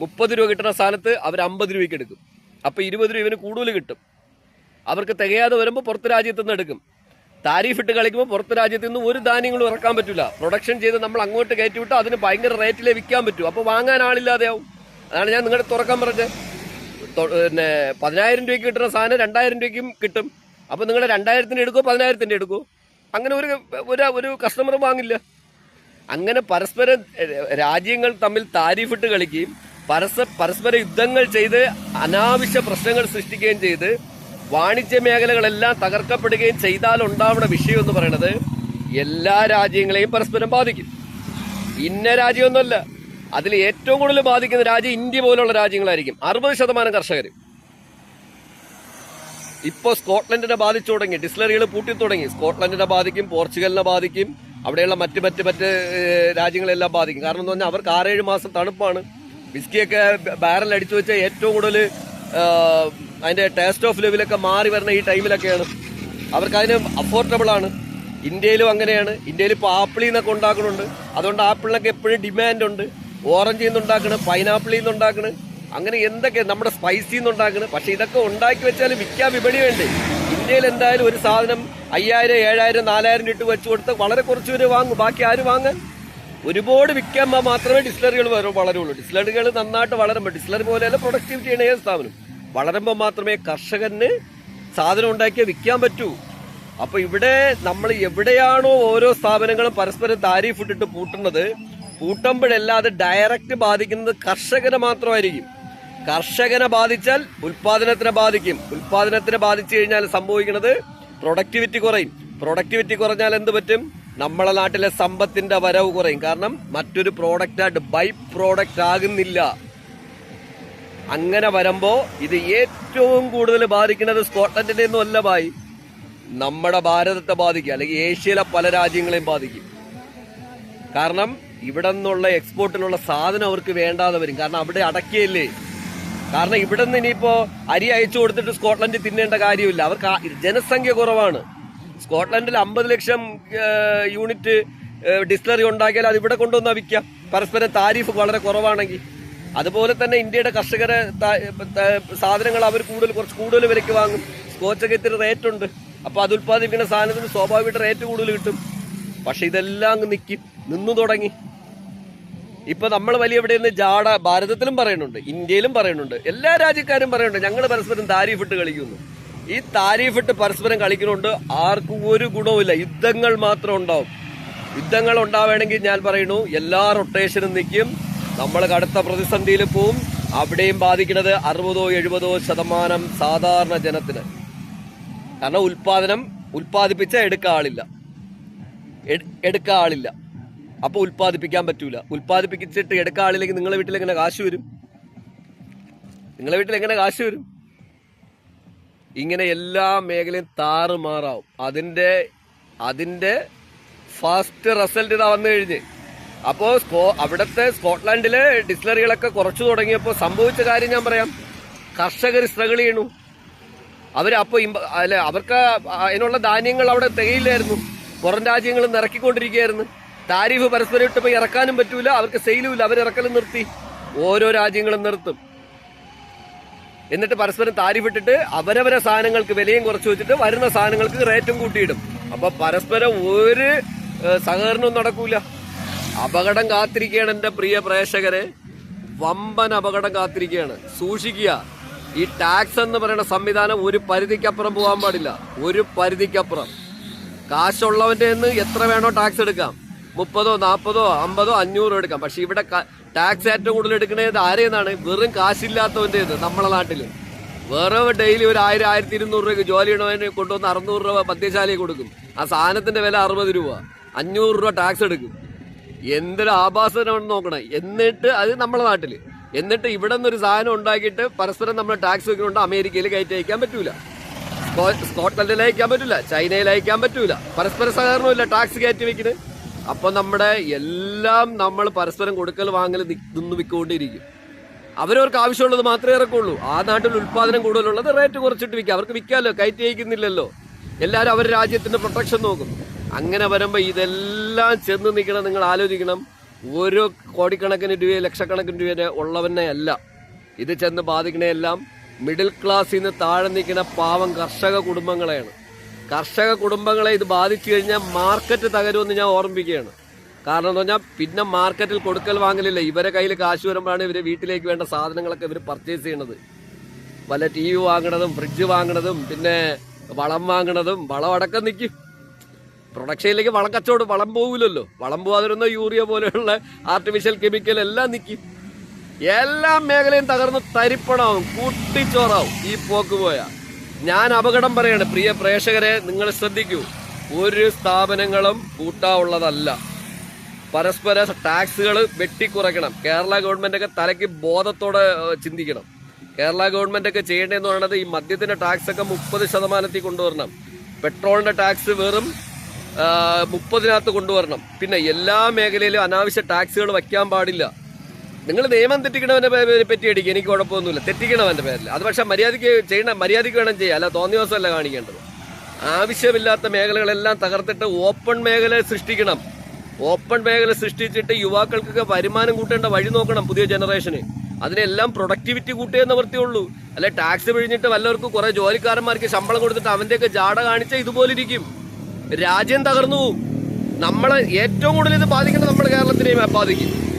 മുപ്പത് രൂപ കിട്ടുന്ന സ്ഥാനത്ത് അവർ അമ്പത് രൂപയ്ക്ക് എടുക്കും. അപ്പോൾ ഇരുപത് രൂപ ഇവന് കൂടുതൽ കിട്ടും. അവർക്ക് തികയാതെ വരുമ്പോൾ പുറത്ത് രാജ്യത്ത് നിന്ന് എടുക്കും. താരീഫ് ഇട്ട് കളിക്കുമ്പോൾ പുറത്ത് രാജ്യത്ത് നിന്ന് ഒരു ധാന്യങ്ങളും ഇറക്കാൻ പറ്റില്ല പ്രൊഡക്ഷൻ ചെയ്ത് നമ്മൾ അങ്ങോട്ട് കയറ്റി വിട്ടാൽ അതിന് ഭയങ്കര റേറ്റിലേ വിൽക്കാൻ പറ്റും. അപ്പോൾ വാങ്ങാൻ ആളില്ലാതെയാവും. അതാണ് ഞാൻ നിങ്ങളുടെ തുറക്കാൻ പറഞ്ഞത്. പിന്നെ പതിനായിരം രൂപയ്ക്ക് കിട്ടുന്ന സാധനം രണ്ടായിരം രൂപയ്ക്കും കിട്ടും. അപ്പോൾ നിങ്ങൾ രണ്ടായിരത്തിന്റെ എടുക്കുമോ പതിനായിരത്തിന്റെ എടുക്കുമോ അങ്ങനെ ഒരു ഒരു ഒരു കസ്റ്റമർ വാങ്ങില്ല. അങ്ങനെ പരസ്പരം രാജ്യങ്ങൾ തമ്മിൽ താരിഫിട്ട് കളിക്കുകയും പരസ്പ പരസ്പര യുദ്ധങ്ങൾ ചെയ്ത് അനാവശ്യ പ്രശ്നങ്ങൾ സൃഷ്ടിക്കുകയും ചെയ്ത് വാണിജ്യ മേഖലകളെല്ലാം തകർക്കപ്പെടുകയും ചെയ്താൽ ഉണ്ടാവുന്ന വിഷയം എന്ന് പറയുന്നത് എല്ലാ രാജ്യങ്ങളെയും പരസ്പരം ബാധിക്കും. ഇന്ന രാജ്യമൊന്നുമല്ല. അതിൽ ഏറ്റവും കൂടുതൽ ബാധിക്കുന്ന രാജ്യം ഇന്ത്യ പോലുള്ള രാജ്യങ്ങളായിരിക്കും. അറുപത് ശതമാനം കർഷകർ ഇപ്പോ സ്കോട്ട്ലൻഡിനെ ബാധിച്ചു തുടങ്ങി. ഡിസ്ലറികൾ പൂട്ടി തുടങ്ങി. സ്കോട്ട്ലൻഡിനെ ബാധിക്കും പോർച്ചുഗലിനെ ബാധിക്കും അവിടെയുള്ള മറ്റ് മറ്റ് മറ്റ് രാജ്യങ്ങളെല്ലാം ബാധിക്കും. കാരണം എന്ന് പറഞ്ഞാൽ അവർക്ക് ആറേഴ് മാസം തണുപ്പാണ്. വിസ്കിയൊക്കെ ബാരൽ അടിച്ചു വെച്ച ഏറ്റവും കൂടുതൽ അതിന്റെ ടേസ്റ്റ് ഓഫ് ലെവലൊക്കെ മാറി വരുന്ന ഈ ടൈമിലൊക്കെയാണ്. അവർക്ക് അതിന് അഫോർഡബിൾ ആണ്. ഇന്ത്യയിലും അങ്ങനെയാണ്. ഇന്ത്യയിൽ ഇപ്പോൾ ആപ്പിളിൽ നിന്നൊക്കെ ഉണ്ടാക്കുന്നുണ്ട് അതുകൊണ്ട് ആപ്പിളിനൊക്കെ എപ്പോഴും ഡിമാൻഡ് ഉണ്ട്. ഓറഞ്ചിൽ നിന്ന് ഉണ്ടാക്കണ് പൈനാപ്പിളിൽ നിന്ന് ഉണ്ടാക്കണ് അങ്ങനെ എന്തൊക്കെ നമ്മുടെ സ്പൈസിൽ നിന്ന് ഉണ്ടാക്കണ്. പക്ഷെ ഇതൊക്കെ ഉണ്ടാക്കി വെച്ചാൽ വിൽക്കാൻ വിപണി വേണ്ടേ ഇന്ത്യയിൽ എന്തായാലും ഒരു സാധനം അയ്യായിരം ഏഴായിരം നാലായിരം ഇട്ട് വെച്ച് കൊടുത്ത് വളരെ കുറച്ച് പേര് വാങ്ങും. ബാക്കി ആര് വാങ്ങാൻ ഒരുപാട് വിൽക്കുമ്പോൾ മാത്രമേ ഡിസ്ലറികൾ വളരുള്ളൂ. ഡിസ്ലറികൾ നന്നായിട്ട് വളരുമ്പോൾ ഡിസ്ലറി പോലെയല്ല പ്രൊഡക്ടിവിറ്റിയാണ് ഏത് സ്ഥാപനം? വളരുമ്പോൾ മാത്രമേ കർഷകന് സാധനം ഉണ്ടാക്കിയാൽ വിൽക്കാൻ പറ്റൂ. അപ്പോൾ ഇവിടെ നമ്മൾ എവിടെയാണോ ഓരോ സ്ഥാപനങ്ങളും പരസ്പരം താരീഫ് ഇട്ടിട്ട് പൂട്ടുന്നത് പൂട്ടുമ്പോഴെല്ലാം അത് ഡയറക്റ്റ് ബാധിക്കുന്നത് കർഷകനെ മാത്രമായിരിക്കും. കർഷകനെ ബാധിച്ചാൽ ഉൽപാദനത്തിനെ ബാധിക്കും. ഉൽപാദനത്തിനെ ബാധിച്ചു കഴിഞ്ഞാൽ സംഭവിക്കുന്നത് പ്രൊഡക്ടിവിറ്റി കുറയും. പ്രൊഡക്ടിവിറ്റി കുറഞ്ഞാൽ എന്ത് പറ്റും? നമ്മളെ നാട്ടിലെ സമ്പത്തിന്റെ വരവ് കുറയും. കാരണം മറ്റൊരു പ്രോഡക്റ്റായിട്ട് ബൈ പ്രോഡക്റ്റ് ആകുന്നില്ല. അങ്ങനെ വരുമ്പോൾ ഇത് ഏറ്റവും കൂടുതൽ ബാധിക്കുന്നത് സ്കോട്ട്ലൻഡിന്റെ ഒന്നും അല്ല ബായി നമ്മുടെ ഭാരതത്തെ ബാധിക്കുക അല്ലെങ്കിൽ ഏഷ്യയിലെ പല രാജ്യങ്ങളെയും ബാധിക്കും. കാരണം ഇവിടെ നിന്നുള്ള എക്സ്പോർട്ടിലുള്ള സാധനം അവർക്ക് വേണ്ടാതെ വരും. കാരണം അവിടെ അടക്കിയല്ലേ. കാരണം ഇവിടെ നിന്ന് ഇനിയിപ്പോ അരി അയച്ചു കൊടുത്തിട്ട് സ്കോട്ട്ലൻഡിൽ തിന്നേണ്ട കാര്യമില്ല. അവർക്ക് ജനസംഖ്യ കുറവാണ്. സ്കോട്ട്ലൻഡിൽ അമ്പത് ലക്ഷം യൂണിറ്റ് ഡിസ്ലറി ഉണ്ടാക്കിയാൽ അത് ഇവിടെ കൊണ്ടുവന്ന് വിൽക്കാം. പരസ്പരം താരിഫ് വളരെ കുറവാണെങ്കിൽ. അതുപോലെ തന്നെ ഇന്ത്യയുടെ കർഷകരെ സാധനങ്ങൾ അവർ കൂടുതൽ കുറച്ച് കൂടുതൽ വിലയ്ക്ക് വാങ്ങും. സ്കോച്ചൊക്കെ ഇത്തിരി റേറ്റ് ഉണ്ട്. അപ്പോൾ അത് ഉത്പാദിപ്പിക്കുന്ന സാധനത്തിന് സ്വാഭാവികമായിട്ട് റേറ്റ് കൂടുതൽ കിട്ടും. പക്ഷെ ഇതെല്ലാം അങ്ങ് നിൽക്കും നിന്നു തുടങ്ങി. ഇപ്പൊ നമ്മൾ വലിയ ഇവിടെ നിന്ന് ജാട ഭാരതത്തിലും പറയുന്നുണ്ട് ഇന്ത്യയിലും പറയുന്നുണ്ട് എല്ലാ രാജ്യക്കാരും പറയുന്നുണ്ട് ഞങ്ങൾ പരസ്പരം താരീഫിട്ട് കളിക്കുന്നു. ഈ താരീഫിട്ട് പരസ്പരം കളിക്കുന്നുണ്ട് ആർക്കും ഒരു ഗുണവുമില്ല. യുദ്ധങ്ങൾ മാത്രം ഉണ്ടാവും. യുദ്ധങ്ങൾ ഉണ്ടാവണമെങ്കിൽ ഞാൻ പറയുന്നു എല്ലാ റൊട്ടേഷനും നിൽക്കും. നമ്മൾ കടുത്ത പ്രതിസന്ധിയിൽ പോവും. അവിടെയും ബാധിക്കുന്നത് അറുപതോ എഴുപതോ ശതമാനം സാധാരണ ജനത്തിന്. കാരണം ഉൽപാദനം ഉൽപാദിപ്പിച്ച എടുക്ക ആളില്ല. എടുക്ക ആളില്ല. അപ്പൊ ഉൽപ്പാദിപ്പിക്കാൻ പറ്റൂല. ഉൽപ്പാദിപ്പിച്ചിട്ട് എടുക്ക ആളിലേക്ക് നിങ്ങളെ വീട്ടിൽ എങ്ങനെ കാശ് വരും? നിങ്ങളെ വീട്ടിൽ എങ്ങനെ കാശ് വരും? ഇങ്ങനെ എല്ലാ മേഖലയും താറുമാറാവും അതിന്റെ അതിന്റെ ഫാസ്റ്റ് റിസൾട്ട് ഇതാ വന്നു കഴിഞ്ഞ്. അപ്പോ സ്കോ അവിടുത്തെ സ്കോട്ട്ലാൻഡിലെ ഡിസ്ലറികളൊക്കെ കുറച്ചു തുടങ്ങിയപ്പോൾ സംഭവിച്ച കാര്യം ഞാൻ പറയാം. കർഷകർ സ്ട്രഗിൾ ചെയ്യണു അവർ അപ്പോൾ അല്ല അവർക്ക് അതിനുള്ള ധാന്യങ്ങൾ അവിടെ തികയില്ലായിരുന്നു. പുറം രാജ്യങ്ങൾ നിറക്കിക്കൊണ്ടിരിക്കുകയായിരുന്നു. താരിഫ് പരസ്പരം ഇട്ടപ്പോൾ ഇറക്കാനും പറ്റൂല. അവർക്ക് സെയിലും ഇല്ല അവർ ഇറക്കലും നിർത്തി. ഓരോ രാജ്യങ്ങളും നിർത്തും. എന്നിട്ട് പരസ്പരം താരിഫ് ഇട്ടിട്ട് അവരവരെ സാധനങ്ങൾക്ക് വിലയും കുറച്ച് വെച്ചിട്ട് വരുന്ന സാധനങ്ങൾക്ക് റേറ്റും കൂട്ടിയിടും. അപ്പൊ പരസ്പരം ഒരു സഹകരണവും നടക്കൂല. അപകടം കാത്തിരിക്കുകയാണ് എന്റെ പ്രിയ പ്രേക്ഷകരെ. വമ്പൻ അപകടം കാത്തിരിക്കുകയാണ്. സൂക്ഷിക്കുക. ഈ ടാക്സ് എന്ന് പറയുന്ന സംവിധാനം ഒരു പരിധിക്കപ്പുറം പോകാൻ പാടില്ല. ഒരു പരിധിക്കപ്പുറം. കാശുള്ളവന്റെ നിന്ന് എത്ര വേണോ ടാക്സ് എടുക്കാം. മുപ്പതോ നാൽപ്പതോ അമ്പതോ അഞ്ഞൂറോ എടുക്കാം. പക്ഷെ ഇവിടെ ടാക്സ് ഏറ്റവും കൂടുതൽ എടുക്കുന്നത് ആരെയെന്നാണ്? വെറും കാശില്ലാത്തവന്റെ നമ്മളെ നാട്ടിൽ വേറെ ഡെയിലി ഒരു ആയിരം ആയിരത്തി ഇരുന്നൂറ് രൂപയ്ക്ക് ജോലി ചെയ്യണവന് കൊണ്ടുവന്ന് അറുന്നൂറ് രൂപ മദ്യശാലയിൽ കൊടുക്കും. ആ സാധനത്തിന്റെ വില അറുപത് രൂപ. അഞ്ഞൂറ് രൂപ ടാക്സ് എടുക്കും. എന്തൊരു ആഭാസനമാണ് നോക്കണം. എന്നിട്ട് അത് നമ്മളെ നാട്ടിൽ എന്നിട്ട് ഇവിടെ നിന്നൊരു സാധനം ഉണ്ടാക്കിയിട്ട് പരസ്പരം നമ്മൾ ടാക്സ് വെക്കുന്നുണ്ട്. അമേരിക്കയിൽ കയറ്റി അയക്കാൻ പറ്റൂല. സ്കോ- സ്കോട്ട്ലൻഡിൽ അയക്കാൻ പറ്റൂല. ചൈനയിൽ അയക്കാൻ പറ്റൂല. പരസ്പര സഹകരണമില്ല ടാക്സ് കയറ്റി വെക്കുന്നത് അപ്പൊ നമ്മുടെ എല്ലാം നമ്മൾ പരസ്പരം കൊടുക്കൽ വാങ്ങൽ നിന്ന് വിൽക്കൊണ്ടിരിക്കും അവരവർക്ക് ആവശ്യമുള്ളത് മാത്രമേ ഇറക്കുള്ളൂ. ആ നാട്ടിൽ ഉൽപാദനം കൂടുതലുള്ളത് റേറ്റ് കുറച്ചിട്ട് വിൽക്കാം. അവർക്ക് വിൽക്കാമല്ലോ കയറ്റി അയക്കുന്നില്ലല്ലോ. എല്ലാവരും അവരുടെ രാജ്യത്തിന്റെ പ്രൊട്ടക്ഷൻ നോക്കും അങ്ങനെ വരുമ്പോൾ ഇതെല്ലാം ചെന്ന് നിൽക്കണം. നിങ്ങൾ ആലോചിക്കണം. ഓരോ കോടിക്കണക്കിന് രൂപ ലക്ഷക്കണക്കിന് രൂപ ഉള്ളവനെ അല്ല. ഇത് ചെന്ന് ബാധിക്കണയെല്ലാം മിഡിൽ ക്ലാസ്സിൽ നിന്ന് താഴെ നിൽക്കുന്ന പാവം കർഷക കുടുംബങ്ങളെയാണ്. കർഷക കുടുംബങ്ങളെ ഇത് ബാധിച്ചു കഴിഞ്ഞാൽ മാർക്കറ്റ് തകരുമെന്ന് ഞാൻ ഓർമ്മിപ്പിക്കുകയാണ്. കാരണം എന്ന് പറഞ്ഞാൽ പിന്നെ മാർക്കറ്റിൽ കൊടുക്കൽ വാങ്ങലില്ല. ഇവരെ കയ്യിൽ കാശ് വരുമ്പോഴാണ് ഇവർ വീട്ടിലേക്ക് വേണ്ട സാധനങ്ങളൊക്കെ ഇവർ പർച്ചേസ് ചെയ്യണത്. വല്ല ടി വി വാങ്ങണതും ഫ്രിഡ്ജ് വാങ്ങണതും പിന്നെ വളം വാങ്ങണതും വളം അടക്കം നിൽക്കും. പ്രൊഡക്ഷനിലേക്ക് വളം കച്ചവടം വളം പോകില്ലല്ലോ വളം പോകാതിരുന്ന യൂറിയ പോലെയുള്ള ആർട്ടിഫിഷ്യൽ കെമിക്കൽ എല്ലാം നിൽക്കും. എല്ലാ മേഖലയും തകർന്ന് തരിപ്പണാവും കൂട്ടിച്ചോറാവും ഈ പോക്ക് പോയാ ഞാൻ അപകടം പറയാണ്. പ്രിയ പ്രേക്ഷകരെ നിങ്ങൾ ശ്രദ്ധിക്കൂ. ഒരു സ്ഥാപനങ്ങളും കൂട്ടാവുള്ളതല്ല. പരസ്പര ടാക്സുകൾ വെട്ടിക്കുറയ്ക്കണം. കേരള ഗവൺമെന്റ് ഒക്കെ തലയ്ക്ക് ബോധത്തോടെ ചിന്തിക്കണം. കേരള ഗവൺമെന്റ് ഒക്കെ ചെയ്യേണ്ടതെന്ന് പറയുന്നത് ഈ മദ്യത്തിന്റെ ടാക്സൊക്കെ മുപ്പത് ശതമാനത്തിൽ കൊണ്ടുവരണം. പെട്രോളിന്റെ ടാക്സ് വെറും മുപ്പതിനകത്ത് കൊണ്ടുവരണം. പിന്നെ എല്ലാ മേഖലയിലും അനാവശ്യ ടാക്സുകൾ വയ്ക്കാൻ പാടില്ല. നിങ്ങൾ നിയമം തെറ്റിക്കണവന്റെ പേ- പറ്റി അടിക്കുക എനിക്ക് കുഴപ്പമൊന്നുമില്ല. തെറ്റിക്കണവന്റെ പേരിൽ അത് പക്ഷെ മര്യാദയ്ക്ക് ചെയ്യണം മര്യാദയ്ക്ക് വേണം ചെയ്യാം. അല്ല തോന്നിയ ദിവസമല്ല കാണിക്കേണ്ടത്. ആവശ്യമില്ലാത്ത മേഖലകളെല്ലാം തകർത്തിട്ട് ഓപ്പൺ മേഖല സൃഷ്ടിക്കണം. ഓപ്പൺ മേഖല സൃഷ്ടിച്ചിട്ട് യുവാക്കൾക്കൊക്കെ വരുമാനം കൂട്ടേണ്ട വഴി നോക്കണം പുതിയ ജനറേഷന് അതിനെല്ലാം പ്രൊഡക്ടിവിറ്റി കൂട്ടിയേ നിവർത്തിയുള്ളൂ അല്ലെ ടാക്സ് പിഴിഞ്ഞിട്ട് വല്ലവർക്കും കുറെ ജോലിക്കാരന്മാർക്ക് ശമ്പളം കൊടുത്തിട്ട് അവന്റെയൊക്കെ ജാട കാണിച്ചാൽ ഇതുപോലെ ഇരിക്കും രാജ്യം തകർന്നു നമ്മളെ ഏറ്റവും കൂടുതൽ ഇത് ബാധിക്കുന്നത് നമ്മുടെ കേരളത്തിനെയും ബാധിക്കും.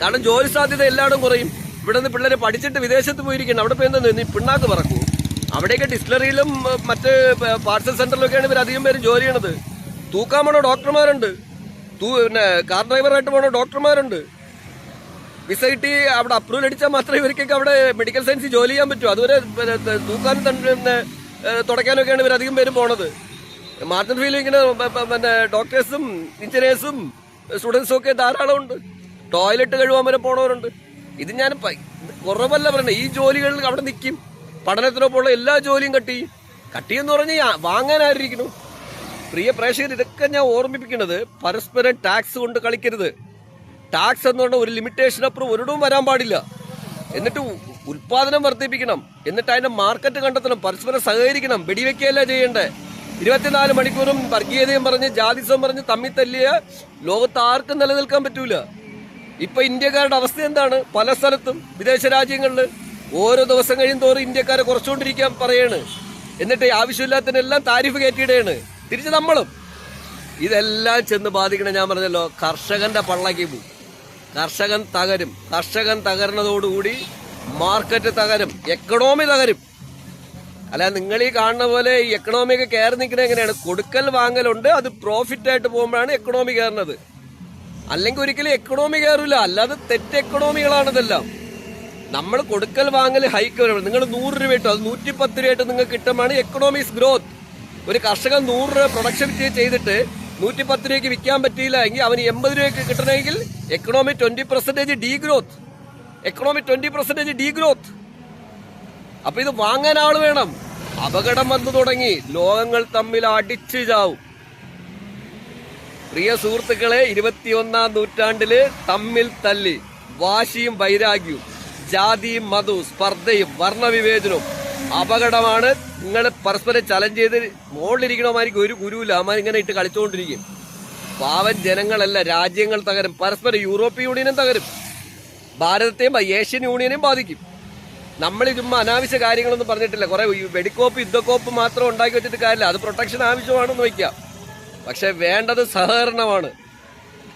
കാരണം ജോലി സാധ്യത എല്ലായിടും കുറയും. ഇവിടെ നിന്ന് പിള്ളേരെ പഠിച്ചിട്ട് വിദേശത്ത് പോയിരിക്കണം അവിടെ പോയി എന്താ നീ പിണ്ണാക്ക് പറക്കൂ. അവിടെയൊക്കെ ഡിസ്റ്റിലറിയിലും ഏഹ്, മറ്റ് പാർസൽ സെന്ററിലൊക്കെയാണ് ഇവർ അധികം പേര് ജോലി ചെയ്യണത്. തൂക്കാൻ പോണ ഡോക്ടർമാരുണ്ട്. തൂ പിന്നെ കാർ ഡ്രൈവറായിട്ട് പോണ ഡോക്ടർമാരുണ്ട്. വിസ കിട്ടി അവിടെ അപ്രൂവൽ അടിച്ചാൽ മാത്രമേ ഇവർക്കൊക്കെ അവിടെ മെഡിക്കൽ സയൻസിൽ ജോലി ചെയ്യാൻ പറ്റൂ. അതുവരെ തൂക്കാൻ തന്നെ തുടയ്ക്കാനൊക്കെയാണ് ഇവർ അധികം പേരും പോണത്. മാർട്ടിൻ ഫീൽ ഇങ്ങനെ പിന്നെ ഡോക്ടേഴ്സും എഞ്ചിനീയേഴ്സും സ്റ്റുഡൻസും ഒക്കെ ധാരാളം ഉണ്ട് ടോയ്ലറ്റ് കഴുകാൻ വരെ പോണവരുണ്ട്. ഇത് ഞാൻ കുറവല്ല പറയണേ ഈ ജോലികളിൽ അവിടെ നിൽക്കും പഠനത്തിനൊപ്പമുള്ള എല്ലാ ജോലിയും കട്ടി കട്ടി എന്ന് പറഞ്ഞാൽ വാങ്ങാൻ ആരിയിരിക്കുന്നു പ്രിയ പ്രേക്ഷകർ ഇതൊക്കെ ഞാൻ ഓർമ്മിപ്പിക്കുന്നത് പരസ്പരം ടാക്സ് കൊണ്ട് കളിക്കരുത്. ടാക്സ് എന്ന് പറഞ്ഞാൽ ഒരു ലിമിറ്റേഷൻ അപ്പുറം ഒരിടവും വരാൻ പാടില്ല. എന്നിട്ട് ഉൽപാദനം വർദ്ധിപ്പിക്കണം. എന്നിട്ട് അതിന്റെ മാർക്കറ്റ് കണ്ടെത്തണം. പരസ്പരം സഹകരിക്കണം. വെടിവെക്കുകയല്ല ചെയ്യേണ്ടേ. ഇരുപത്തിനാല് മണിക്കൂറും വർഗീയതയും പറഞ്ഞ് ജാതിസം പറഞ്ഞ് തമ്മിൽ തല്ലിയ ലോകത്ത് ആർക്കും നിലനിൽക്കാൻ പറ്റൂല. ഇപ്പൊ ഇന്ത്യക്കാരുടെ അവസ്ഥ എന്താണ്? പല സ്ഥലത്തും വിദേശ രാജ്യങ്ങളിൽ ഓരോ ദിവസം കഴിയും തോറും ഇന്ത്യക്കാരെ കുറച്ചുകൊണ്ടിരിക്കാൻ പറയാണ്. എന്നിട്ട് ആവശ്യമില്ലാത്തതിനെല്ലാം താരിഫ് കയറ്റിയിടുകയാണ് തിരിച്ച് നമ്മളും. ഇതെല്ലാം ചെന്ന് ബാധിക്കണം ഞാൻ പറഞ്ഞല്ലോ കർഷകന്റെ പള്ളക്കി പോകും കർഷകൻ തകരും. കർഷകൻ തകരുന്നതോടുകൂടി മാർക്കറ്റ് തകരും. എക്കണോമി തകരും. അല്ല നിങ്ങൾ ഈ കാണുന്ന പോലെ ഈ എക്കണോമിക്ക് കയറി നിൽക്കുന്നത് എങ്ങനെയാണ്? കൊടുക്കൽ വാങ്ങലുണ്ട് അത് പ്രോഫിറ്റ് ആയിട്ട് പോകുമ്പോഴാണ് എക്കണോമി കയറുന്നത്. അല്ലെങ്കിൽ ഒരിക്കലും എക്കണോമി കയറില്ല അല്ലാതെ തെറ്റ് എക്കണോമികളാണ് ഇതെല്ലാം. നമ്മൾ കൊടുക്കൽ വാങ്ങൽ ഹൈക്ക് നിങ്ങൾ നൂറ് രൂപ ഇട്ടു. അത് നൂറ്റി പത്ത് രൂപയായിട്ട് നിങ്ങൾക്ക് കിട്ടുമ്പോൾ എക്കണോമിക്സ് ഗ്രോത്ത് ഒരു കർഷകൻ നൂറ് രൂപ പ്രൊഡക്ഷൻ ചെയ്തിട്ട് നൂറ്റി പത്ത് രൂപയ്ക്ക് വിൽക്കാൻ പറ്റിയില്ല എങ്കിൽ അവന് എൺപത് രൂപയ്ക്ക് കിട്ടണമെങ്കിൽ economy twenty percentage degrowth economy twenty percentage degrowth അപ്പൊ ഇത് വാങ്ങാൻ ആൾ വേണം. അപകടം വന്നു തുടങ്ങി. ലോകങ്ങൾ തമ്മിൽ അടിച്ചു ചാവും. പ്രിയ സുഹൃത്തുക്കളെ ഇരുപത്തിയൊന്നാം നൂറ്റാണ്ടിൽ തമ്മിൽ തല്ലി വാശിയും വൈരാഗ്യവും ജാതിയും മതവും സ്പർദ്ധയും വർണവിവേചനവും അപകടമാണ് നിങ്ങൾ പരസ്പരം ചലഞ്ച് ചെയ്ത് മുകളിലിരിക്കണമായിരിക്കും ഒരു ഗുരുവില്ല. ഇങ്ങനെ ഇട്ട് കളിച്ചുകൊണ്ടിരിക്കും പാവൻ ജനങ്ങളല്ല രാജ്യങ്ങൾ തകരും പരസ്പരം യൂറോപ്യൻ യൂണിയനും തകരും. ഭാരതത്തെയും ഏഷ്യൻ യൂണിയനെയും ബാധിക്കും. നമ്മൾ ചുമ്മാ അനാവശ്യ കാര്യങ്ങളൊന്നും പറഞ്ഞിട്ടില്ല. കുറെ വെടിക്കോപ്പ് യുദ്ധക്കോപ്പ് മാത്രം ഉണ്ടാക്കി വെച്ചിട്ട് കാര്യമില്ല. അത് പ്രൊട്ടക്ഷൻ ആവശ്യമാണെന്ന് വയ്ക്കാം. പക്ഷെ വേണ്ടത് സഹകരണമാണ്.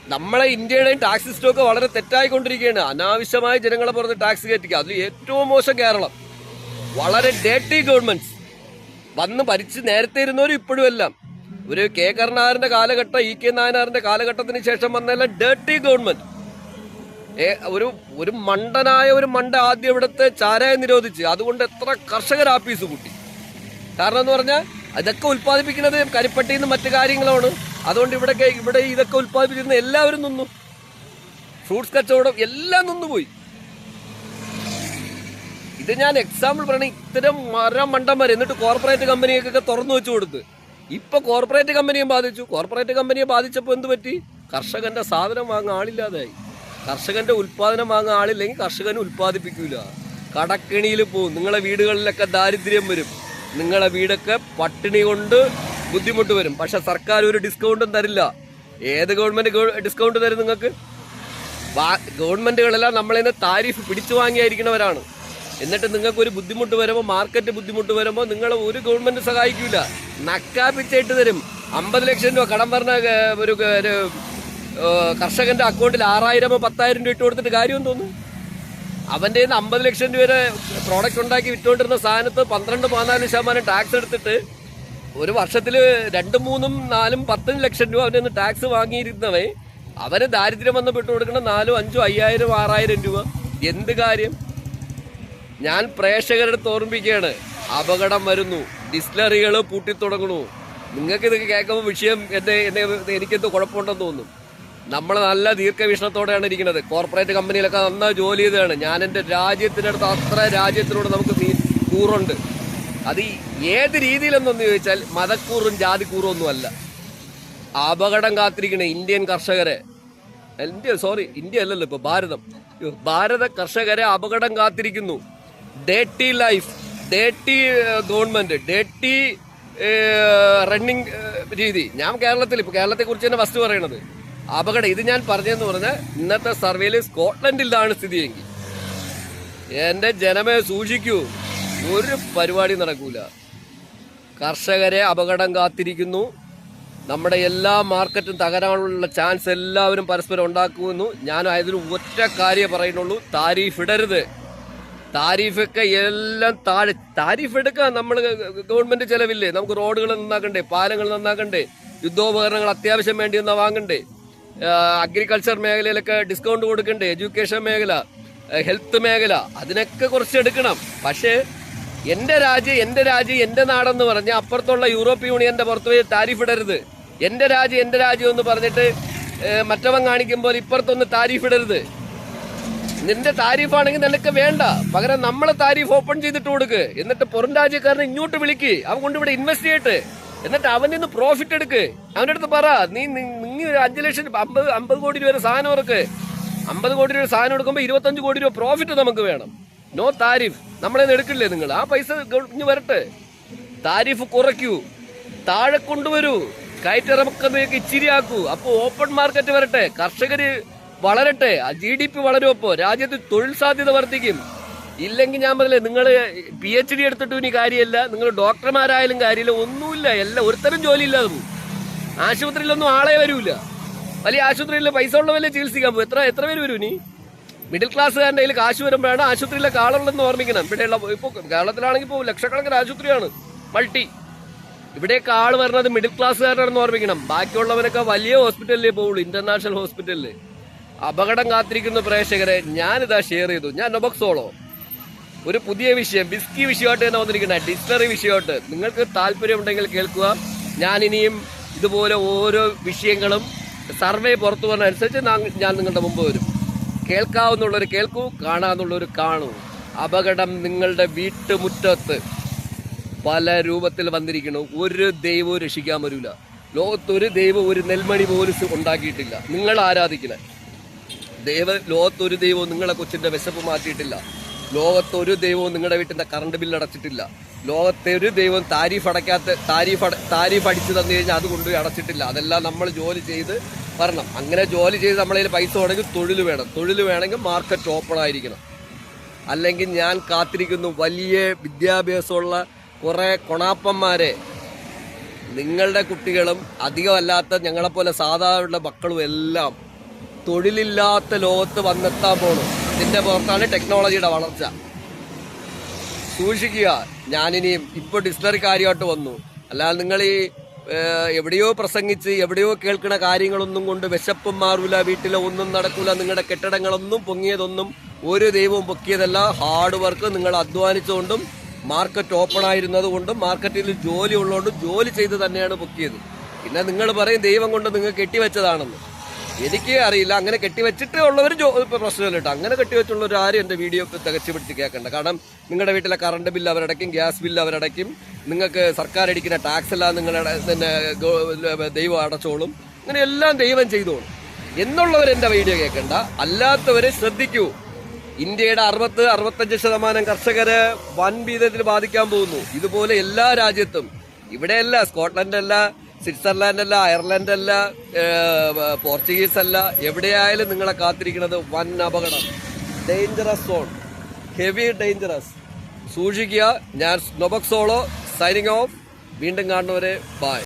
നമ്മളെ ഇന്ത്യയുടെയും ടാക്സ് സിസ്റ്റം ഒക്കെ വളരെ തെറ്റായിക്കൊണ്ടിരിക്കുകയാണ്. അനാവശ്യമായി ജനങ്ങളെ പുറത്ത് ടാക്സ് കയറ്റിക്കുക. അതിൽ ഏറ്റവും മോശം കേരളം. വളരെ ഡേട്ടി ഗവൺമെന്റ്സ് വന്ന് ഭരിച്ച് നേരത്തെ ഇരുന്നവരും ഇപ്പോഴും എല്ലാം. ഒരു കെ കരുണാകരന്റെ കാലഘട്ടം ഇ കെ നായനാറിന്റെ കാലഘട്ടത്തിന് ശേഷം വന്നെല്ലാം ഡേട്ടി ഗവൺമെന്റ് ഒരു ഒരു മണ്ടനായ ഒരു മണ്ട ആദ്യം ഇവിടുത്തെ ചാരായം നിരോധിച്ച്. അതുകൊണ്ട് എത്ര കർഷകർ ആപ്പീസ് കൂട്ടി. കാരണം എന്ന് പറഞ്ഞാൽ അതൊക്കെ ഉൽപ്പാദിപ്പിക്കുന്നത് കരിപ്പട്ടിയിൽ നിന്ന് മറ്റു കാര്യങ്ങളാണ്. അതുകൊണ്ട് ഇവിടെ ഇവിടെ ഇതൊക്കെ ഉൽപ്പാദിപ്പിച്ചിരുന്ന എല്ലാവരും നിന്നു. ഫ്രൂട്ട്സ് കച്ചവടം എല്ലാം നിന്നുപോയി. ഇത് ഞാൻ എക്സാമ്പിൾ പറയണ ഇത്തരം മരം വരെ എന്നിട്ട് കോർപ്പറേറ്റ് കമ്പനിയൊക്കെ തുറന്നു വെച്ചു കൊടുത്ത്. ഇപ്പൊ കോർപ്പറേറ്റ് കമ്പനിയെ ബാധിച്ചു. കോർപ്പറേറ്റ് കമ്പനിയെ ബാധിച്ചപ്പോൾ എന്ത് പറ്റി? കർഷകന്റെ സാധനം വാങ്ങാൻ ആളില്ലാതായി. കർഷകന്റെ ഉൽപാദനം വാങ്ങാൻ ആളില്ലെങ്കിൽ കർഷകന് ഉൽപ്പാദിപ്പിക്കൂല. കടക്കിണിയിൽ പോവും നിങ്ങളെ വീടുകളിലൊക്കെ ദാരിദ്ര്യം വരും. നിങ്ങളെ വീടൊക്കെ പട്ടിണി കൊണ്ട് ബുദ്ധിമുട്ട് വരും. പക്ഷെ സർക്കാർ ഒരു ഡിസ്കൗണ്ടും തരില്ല. ഏത് ഗവൺമെന്റ് ഡിസ്കൗണ്ട് തരും നിങ്ങൾക്ക്? ഗവൺമെന്റുകളെല്ലാം നമ്മളെ താരിഫ് പിടിച്ചു വാങ്ങിയായിരിക്കണവരാണ് എന്നിട്ട് നിങ്ങൾക്ക് ഒരു ബുദ്ധിമുട്ട് വരുമ്പോൾ മാർക്കറ്റ് ബുദ്ധിമുട്ട് വരുമ്പോൾ നിങ്ങൾ ഒരു ഗവൺമെന്റ് സഹായിക്കൂല. നക്കാപ്പിച്ചായിട്ട് തരും. അമ്പത് ലക്ഷം രൂപ കടം പറഞ്ഞ ഒരു, കർഷകന്റെ അക്കൗണ്ടിൽ ആറായിരമോ പത്തായിരം രൂപ ഇട്ട് കൊടുത്തിട്ട് കാര്യം തോന്നുന്നു അവന്റെ കയ്യിൽ അമ്പത് ലക്ഷം രൂപയുടെ പ്രോഡക്റ്റ് ഉണ്ടാക്കി വിറ്റുകൊണ്ടിരുന്ന സാധനത്ത് പന്ത്രണ്ട് പതിനാല് ശതമാനം ടാക്സ് എടുത്തിട്ട് ഒരു വർഷത്തിൽ രണ്ടും മൂന്നും നാലും പത്തും ലക്ഷം രൂപ അവന്റെ ടാക്സ് വാങ്ങിയിരുന്നവേ അവന് ദാരിദ്ര്യം വന്ന് കൊടുക്കണം നാലും അഞ്ചും അയ്യായിരം ആറായിരം രൂപ. എന്ത് കാര്യം? ഞാൻ പ്രേക്ഷകരുടെ ഓർമ്മിപ്പിക്കുകയാണ്. അപകടം വരുന്നു. ഡിസ്ലറികൾ പൂട്ടിത്തുടങ്ങണു നിങ്ങൾക്ക് ഇത് കേൾക്കുമ്പോൾ വിഷയം എന്നെ എന്നെ എനിക്കെന്ത് കുഴപ്പമുണ്ടെന്ന് തോന്നും നമ്മൾ നല്ല ദീർഘവീക്ഷണത്തോടെയാണ് ഇരിക്കുന്നത്. കോർപ്പറേറ്റ് കമ്പനിയിലൊക്കെ നന്നായി ജോലി ചെയ്തതാണ്. ഞാൻ എന്റെ രാജ്യത്തിനടുത്ത് അത്ര രാജ്യത്തിനോട് നമുക്ക് കൂറുണ്ട്. അത് ഏത് രീതിയിലെന്നൊന്ന് ചോദിച്ചാൽ മതക്കൂറും ജാതിക്കൂറും ഒന്നും അല്ല അപകടം കാത്തിരിക്കുന്ന ഇന്ത്യൻ കർഷകരെ. ഇന്ത്യ സോറി ഇന്ത്യ അല്ലല്ലോ ഇപ്പൊ ഭാരതം. ഭാരത കർഷകരെ അപകടം കാത്തിരിക്കുന്നു. ഡേട്ടി ലൈഫ് ഡേട്ടി ഗവൺമെന്റ് ഡേട്ടി റണ്ണിങ് രീതി. ഞാൻ കേരളത്തിൽ ഇപ്പൊ കേരളത്തെക്കുറിച്ച് തന്നെ ഫസ്റ്റ് പറയണത്. അപകടം. ഇത് ഞാൻ പറഞ്ഞതെന്ന് പറഞ്ഞാൽ ഇന്നത്തെ സർവേയിൽ സ്കോട്ട്ലൻഡിലാണ് സ്ഥിതിയെങ്കിൽ. എന്റെ ജനമേ സൂക്ഷിക്കൂ. ഒരു പരിപാടി നടക്കൂല. കർഷകരെ അപകടം കാത്തിരിക്കുന്നു. നമ്മുടെ എല്ലാ മാർക്കറ്റും തകരാനുള്ള ചാൻസ് എല്ലാവരും പരസ്പരം ഉണ്ടാക്കുമെന്നു ഞാൻ അതിന് ഒറ്റ കാര്യം പറയുന്നുള്ളൂ. താരീഫ് ഇടരുത്. താരീഫൊക്കെ എല്ലാം താഴെ. താരീഫ് എടുക്കാം നമ്മൾ ഗവൺമെന്റ് ചിലവില്ലേ? നമുക്ക് റോഡുകൾ നന്നാക്കണ്ടേ? പാലങ്ങൾ നന്നാക്കണ്ടേ? യുദ്ധോപകരണങ്ങൾ അത്യാവശ്യം വേണ്ടി വന്നാൽ വാങ്ങണ്ടേ? അഗ്രികൾച്ചർ മേഖലയിലൊക്കെ ഡിസ്കൗണ്ട് കൊടുക്കണ്ടേ എഡ്യൂക്കേഷൻ മേഖല ഹെൽത്ത് മേഖല അതിനൊക്കെ കുറച്ച് എടുക്കണം. പക്ഷേ എന്റെ രാജ്യം എന്റെ രാജ്യം എന്റെ നാടെന്ന് പറഞ്ഞ് അപ്പുറത്തുള്ള യൂറോപ്യൻ യൂണിയന്റെ പുറത്ത് പോയി താരിഫ് ഇടരുത്. എന്റെ രാജ്യം എന്റെ രാജ്യം എന്ന് പറഞ്ഞിട്ട് മറ്റവൻ കാണിക്കുമ്പോൾ ഇപ്പുറത്തൊന്ന് താരിഫ് ഇടരുത്. നിന്റെ താരിഫാണെങ്കിൽ നിനക്ക് വേണ്ട. പകരം നമ്മളെ താരിഫ് ഓപ്പൺ ചെയ്തിട്ട് കൊടുക്ക്. എന്നിട്ട് പുറം രാജ്യക്കാരനെ ഇങ്ങോട്ട് വിളിക്ക്. അവൻ കൊണ്ട് ഇവിടെ ഇൻവെസ്റ്റ് ചെയ്യട്ടെ. എന്നിട്ട് അവനിൽ നിന്ന് പ്രോഫിറ്റ് എടുക്ക്. അവന്റെ അടുത്ത് പറ നീ നീ അഞ്ചു ലക്ഷം അമ്പത് അമ്പത് കോടി രൂപ സാധനം ഇറക്ക് അമ്പത് കോടി രൂപ സാധനം എടുക്കുമ്പോൾ ഇരുപത്തഞ്ച് കോടി രൂപ പ്രോഫിറ്റ് നമുക്ക് വേണം. നോ താരിഫ് നമ്മളെ എടുക്കില്ലേ നിങ്ങൾ? ആ പൈസ ഇങ്ങ് വരട്ടെ. താരിഫ് കുറയ്ക്കൂ. താഴെ കൊണ്ടുവരൂ. കയറ്റിറക്കുന്നതൊക്കെ ഇച്ചിരിയാക്കൂ. അപ്പോൾ ഓപ്പൺ മാർക്കറ്റ് വരട്ടെ. കർഷകർ വളരട്ടെ. ജി ഡി പി വളരുമപ്പോ രാജ്യത്ത് തൊഴിൽ സാധ്യത വർദ്ധിക്കും. ഇല്ലെങ്കിൽ ഞാൻ പറഞ്ഞില്ലേ നിങ്ങൾ പി എച്ച് ഡി എടുത്തിട്ടും ഇനി കാര്യമില്ല. നിങ്ങൾ ഡോക്ടർമാരായാലും കാര്യമില്ല ഒന്നുമില്ല. എല്ലാം ഒരുത്തരം ജോലി ഇല്ലാതെ പോകും. ആശുപത്രിയിലൊന്നും ആളെ വരൂല. വലിയ ആശുപത്രിയിൽ പൈസ ഉള്ളവല്ലേ ചികിത്സിക്കാൻ പോകും. എത്ര എത്ര പേര് വരും ഇനി? മിഡിൽ ക്ലാസ്സുകാരന്റെ കയ്യിൽ കാശ് വരുമ്പോഴാണ് ആശുപത്രിയിലെ കാളുള്ളതെന്ന് ഓർമ്മിക്കണം. ഇവിടെയുള്ള ഇപ്പോൾ കേരളത്തിലാണെങ്കിൽ ഇപ്പോൾ ലക്ഷക്കണക്കിന് ആശുപത്രിയാണ്. മൾട്ടി. ഇവിടെയൊക്കെ ആൾ വരുന്നത് മിഡിൽ ക്ലാസ്സുകാരനാണെന്ന് ഓർമ്മിക്കണം. ബാക്കിയുള്ളവരൊക്കെ വലിയ ഹോസ്പിറ്റലിലേ പോവുള്ളൂ ഇന്റർനാഷണൽ ഹോസ്പിറ്റലിൽ അപകടം കാത്തിരിക്കുന്ന പ്രേക്ഷകരെ ഞാനിതാ ഷെയർ ചെയ്തു. ഞാൻ നൊബക്സോളോ ഒരു പുതിയ വിഷയം ബിസ്കി വിഷയമായിട്ട് തന്നെ വന്നിരിക്കുന്ന ഡിക്ഷണറി വിഷയമായിട്ട് നിങ്ങൾക്ക് താല്പര്യമുണ്ടെങ്കിൽ കേൾക്കുക. ഞാൻ ഇനിയും ഇതുപോലെ ഓരോ വിഷയങ്ങളും സർവേ പുറത്തു വന്ന അനുസരിച്ച് ഞാൻ നിങ്ങളുടെ മുമ്പ് വരും. കേൾക്കാവുന്നുള്ളവർ കേൾക്കൂ കാണാവുന്നുള്ളവർ കാണൂ. അപകടം നിങ്ങളുടെ വീട്ടുമുറ്റത്ത് പല രൂപത്തിൽ വന്നിരിക്കുന്നു. ഒരു ദൈവവും രക്ഷിക്കാൻ വരില്ല ലോകത്തൊരു ദൈവം ഒരു നെൽമണി പോലും ഉണ്ടാക്കിയിട്ടില്ല. നിങ്ങൾ ആരാധിക്കില്ല. ദൈവ ലോകത്തൊരു ദൈവവും നിങ്ങളെ കൊച്ചിന്റെ വിശപ്പ് മാറ്റിയിട്ടില്ല. ലോകത്തൊരു ദൈവവും നിങ്ങളുടെ വീട്ടിന്റെ കറണ്ട് ബില്ല് അടച്ചിട്ടില്ല. ലോകത്തെ ഒരു ദൈവം താരിഫ് അടയ്ക്കാത്ത താരിഫ് താരീഫ് അടിച്ചു തന്നു കഴിഞ്ഞാൽ അത് കൊണ്ടുപോയി അടച്ചിട്ടില്ല. അതെല്ലാം നമ്മൾ ജോലി ചെയ്ത് വരണം. അങ്ങനെ ജോലി ചെയ്ത് നമ്മളതിൽ പൈസ വേണമെങ്കിൽ തൊഴിൽ വേണം. തൊഴിൽ വേണമെങ്കിൽ മാർക്കറ്റ് ഓപ്പൺ ആയിരിക്കണം. അല്ലെങ്കിൽ ഞാൻ കാത്തിരിക്കുന്നു വലിയ വിദ്യാഭ്യാസമുള്ള കുറേ കൊണാപ്പന്മാരെ. നിങ്ങളുടെ കുട്ടികളും അധികമല്ലാത്ത ഞങ്ങളെപ്പോലെ സാധാരണ മക്കളും എല്ലാം തൊഴിലില്ലാത്ത ലോകത്ത് വന്നെത്താൻ പോണു. ഇതിന്റെ പുറത്താണ് ടെക്നോളജിയുടെ വളർച്ച. സൂക്ഷിക്കുക. ഞാനിനിയും ഇപ്പോൾ ഡിസ്റ്റിലറി കാര്യമായിട്ട് വന്നു. അല്ലാതെ നിങ്ങൾ ഈ എവിടെയോ പ്രസംഗിച്ച് എവിടെയോ കേൾക്കുന്ന കാര്യങ്ങളൊന്നും കൊണ്ട് വിശപ്പും മാറൂല വീട്ടിലെ ഒന്നും നടക്കൂല നിങ്ങളുടെ കെട്ടിടങ്ങളൊന്നും പൊങ്ങിയതൊന്നും ഒരു ദൈവവും പൊക്കിയതല്ല. ഹാർഡ് വർക്ക് നിങ്ങൾ അധ്വാനിച്ചുകൊണ്ടും മാർക്കറ്റ് ഓപ്പൺ ആയിരുന്നത് കൊണ്ടും മാർക്കറ്റിൽ ജോലി ഉള്ളതുകൊണ്ടും ജോലി ചെയ്ത് തന്നെയാണ് പൊക്കിയത്. പിന്നെ നിങ്ങൾ പറയും ദൈവം കൊണ്ട് നിങ്ങൾ കെട്ടിവെച്ചതാണെന്ന്. എനിക്ക് അറിയില്ല. അങ്ങനെ കെട്ടിവെച്ചിട്ട് ഉള്ളവരും പ്രശ്നമില്ല കേട്ടോ. അങ്ങനെ കെട്ടിവെച്ചുള്ളവർ ആരും എന്റെ വീഡിയോ തികച്ചു പിടിച്ച് കേൾക്കണ്ട. കാരണം നിങ്ങളുടെ വീട്ടിലെ കറണ്ട് ബില്ല് അവരടയ്ക്കും ഗ്യാസ് ബില്ല് അവരടയ്ക്കും. നിങ്ങൾക്ക് സർക്കാർ അടിക്കുന്ന ടാക്സ് എല്ലാം നിങ്ങളുടെ പിന്നെ ദൈവം അടച്ചോളും. അങ്ങനെ എല്ലാം ദൈവം ചെയ്തോളും. എന്നുള്ളവർ എന്റെ വീഡിയോ കേൾക്കണ്ട. അല്ലാത്തവരെ ശ്രദ്ധിക്കൂ. ഇന്ത്യയുടെ അറുപത്ത് അറുപത്തഞ്ച് ശതമാനം കർഷകരെ വൻ വീതത്തിൽ ബാധിക്കാൻ പോകുന്നു. ഇതുപോലെ എല്ലാ രാജ്യത്തും. ഇവിടെയല്ല സ്കോട്ട്ലൻഡ് അല്ല സ്വിറ്റ്സർലാൻഡ് അല്ല അയർലൻഡ് അല്ല പോർച്ചുഗീസ് അല്ല എവിടെയായാലും നിങ്ങളെ കാത്തിരിക്കുന്നത് വൻ അപകടം. ഡേഞ്ചറസ് സോൺ ഹെവി ഡേഞ്ചറസ് സൂക്ഷിക്കുക. ഞാൻ നൊബക്സോളോ സൈനിങ് ഓഫ് വീണ്ടും കാണുന്നവരെ ബൈ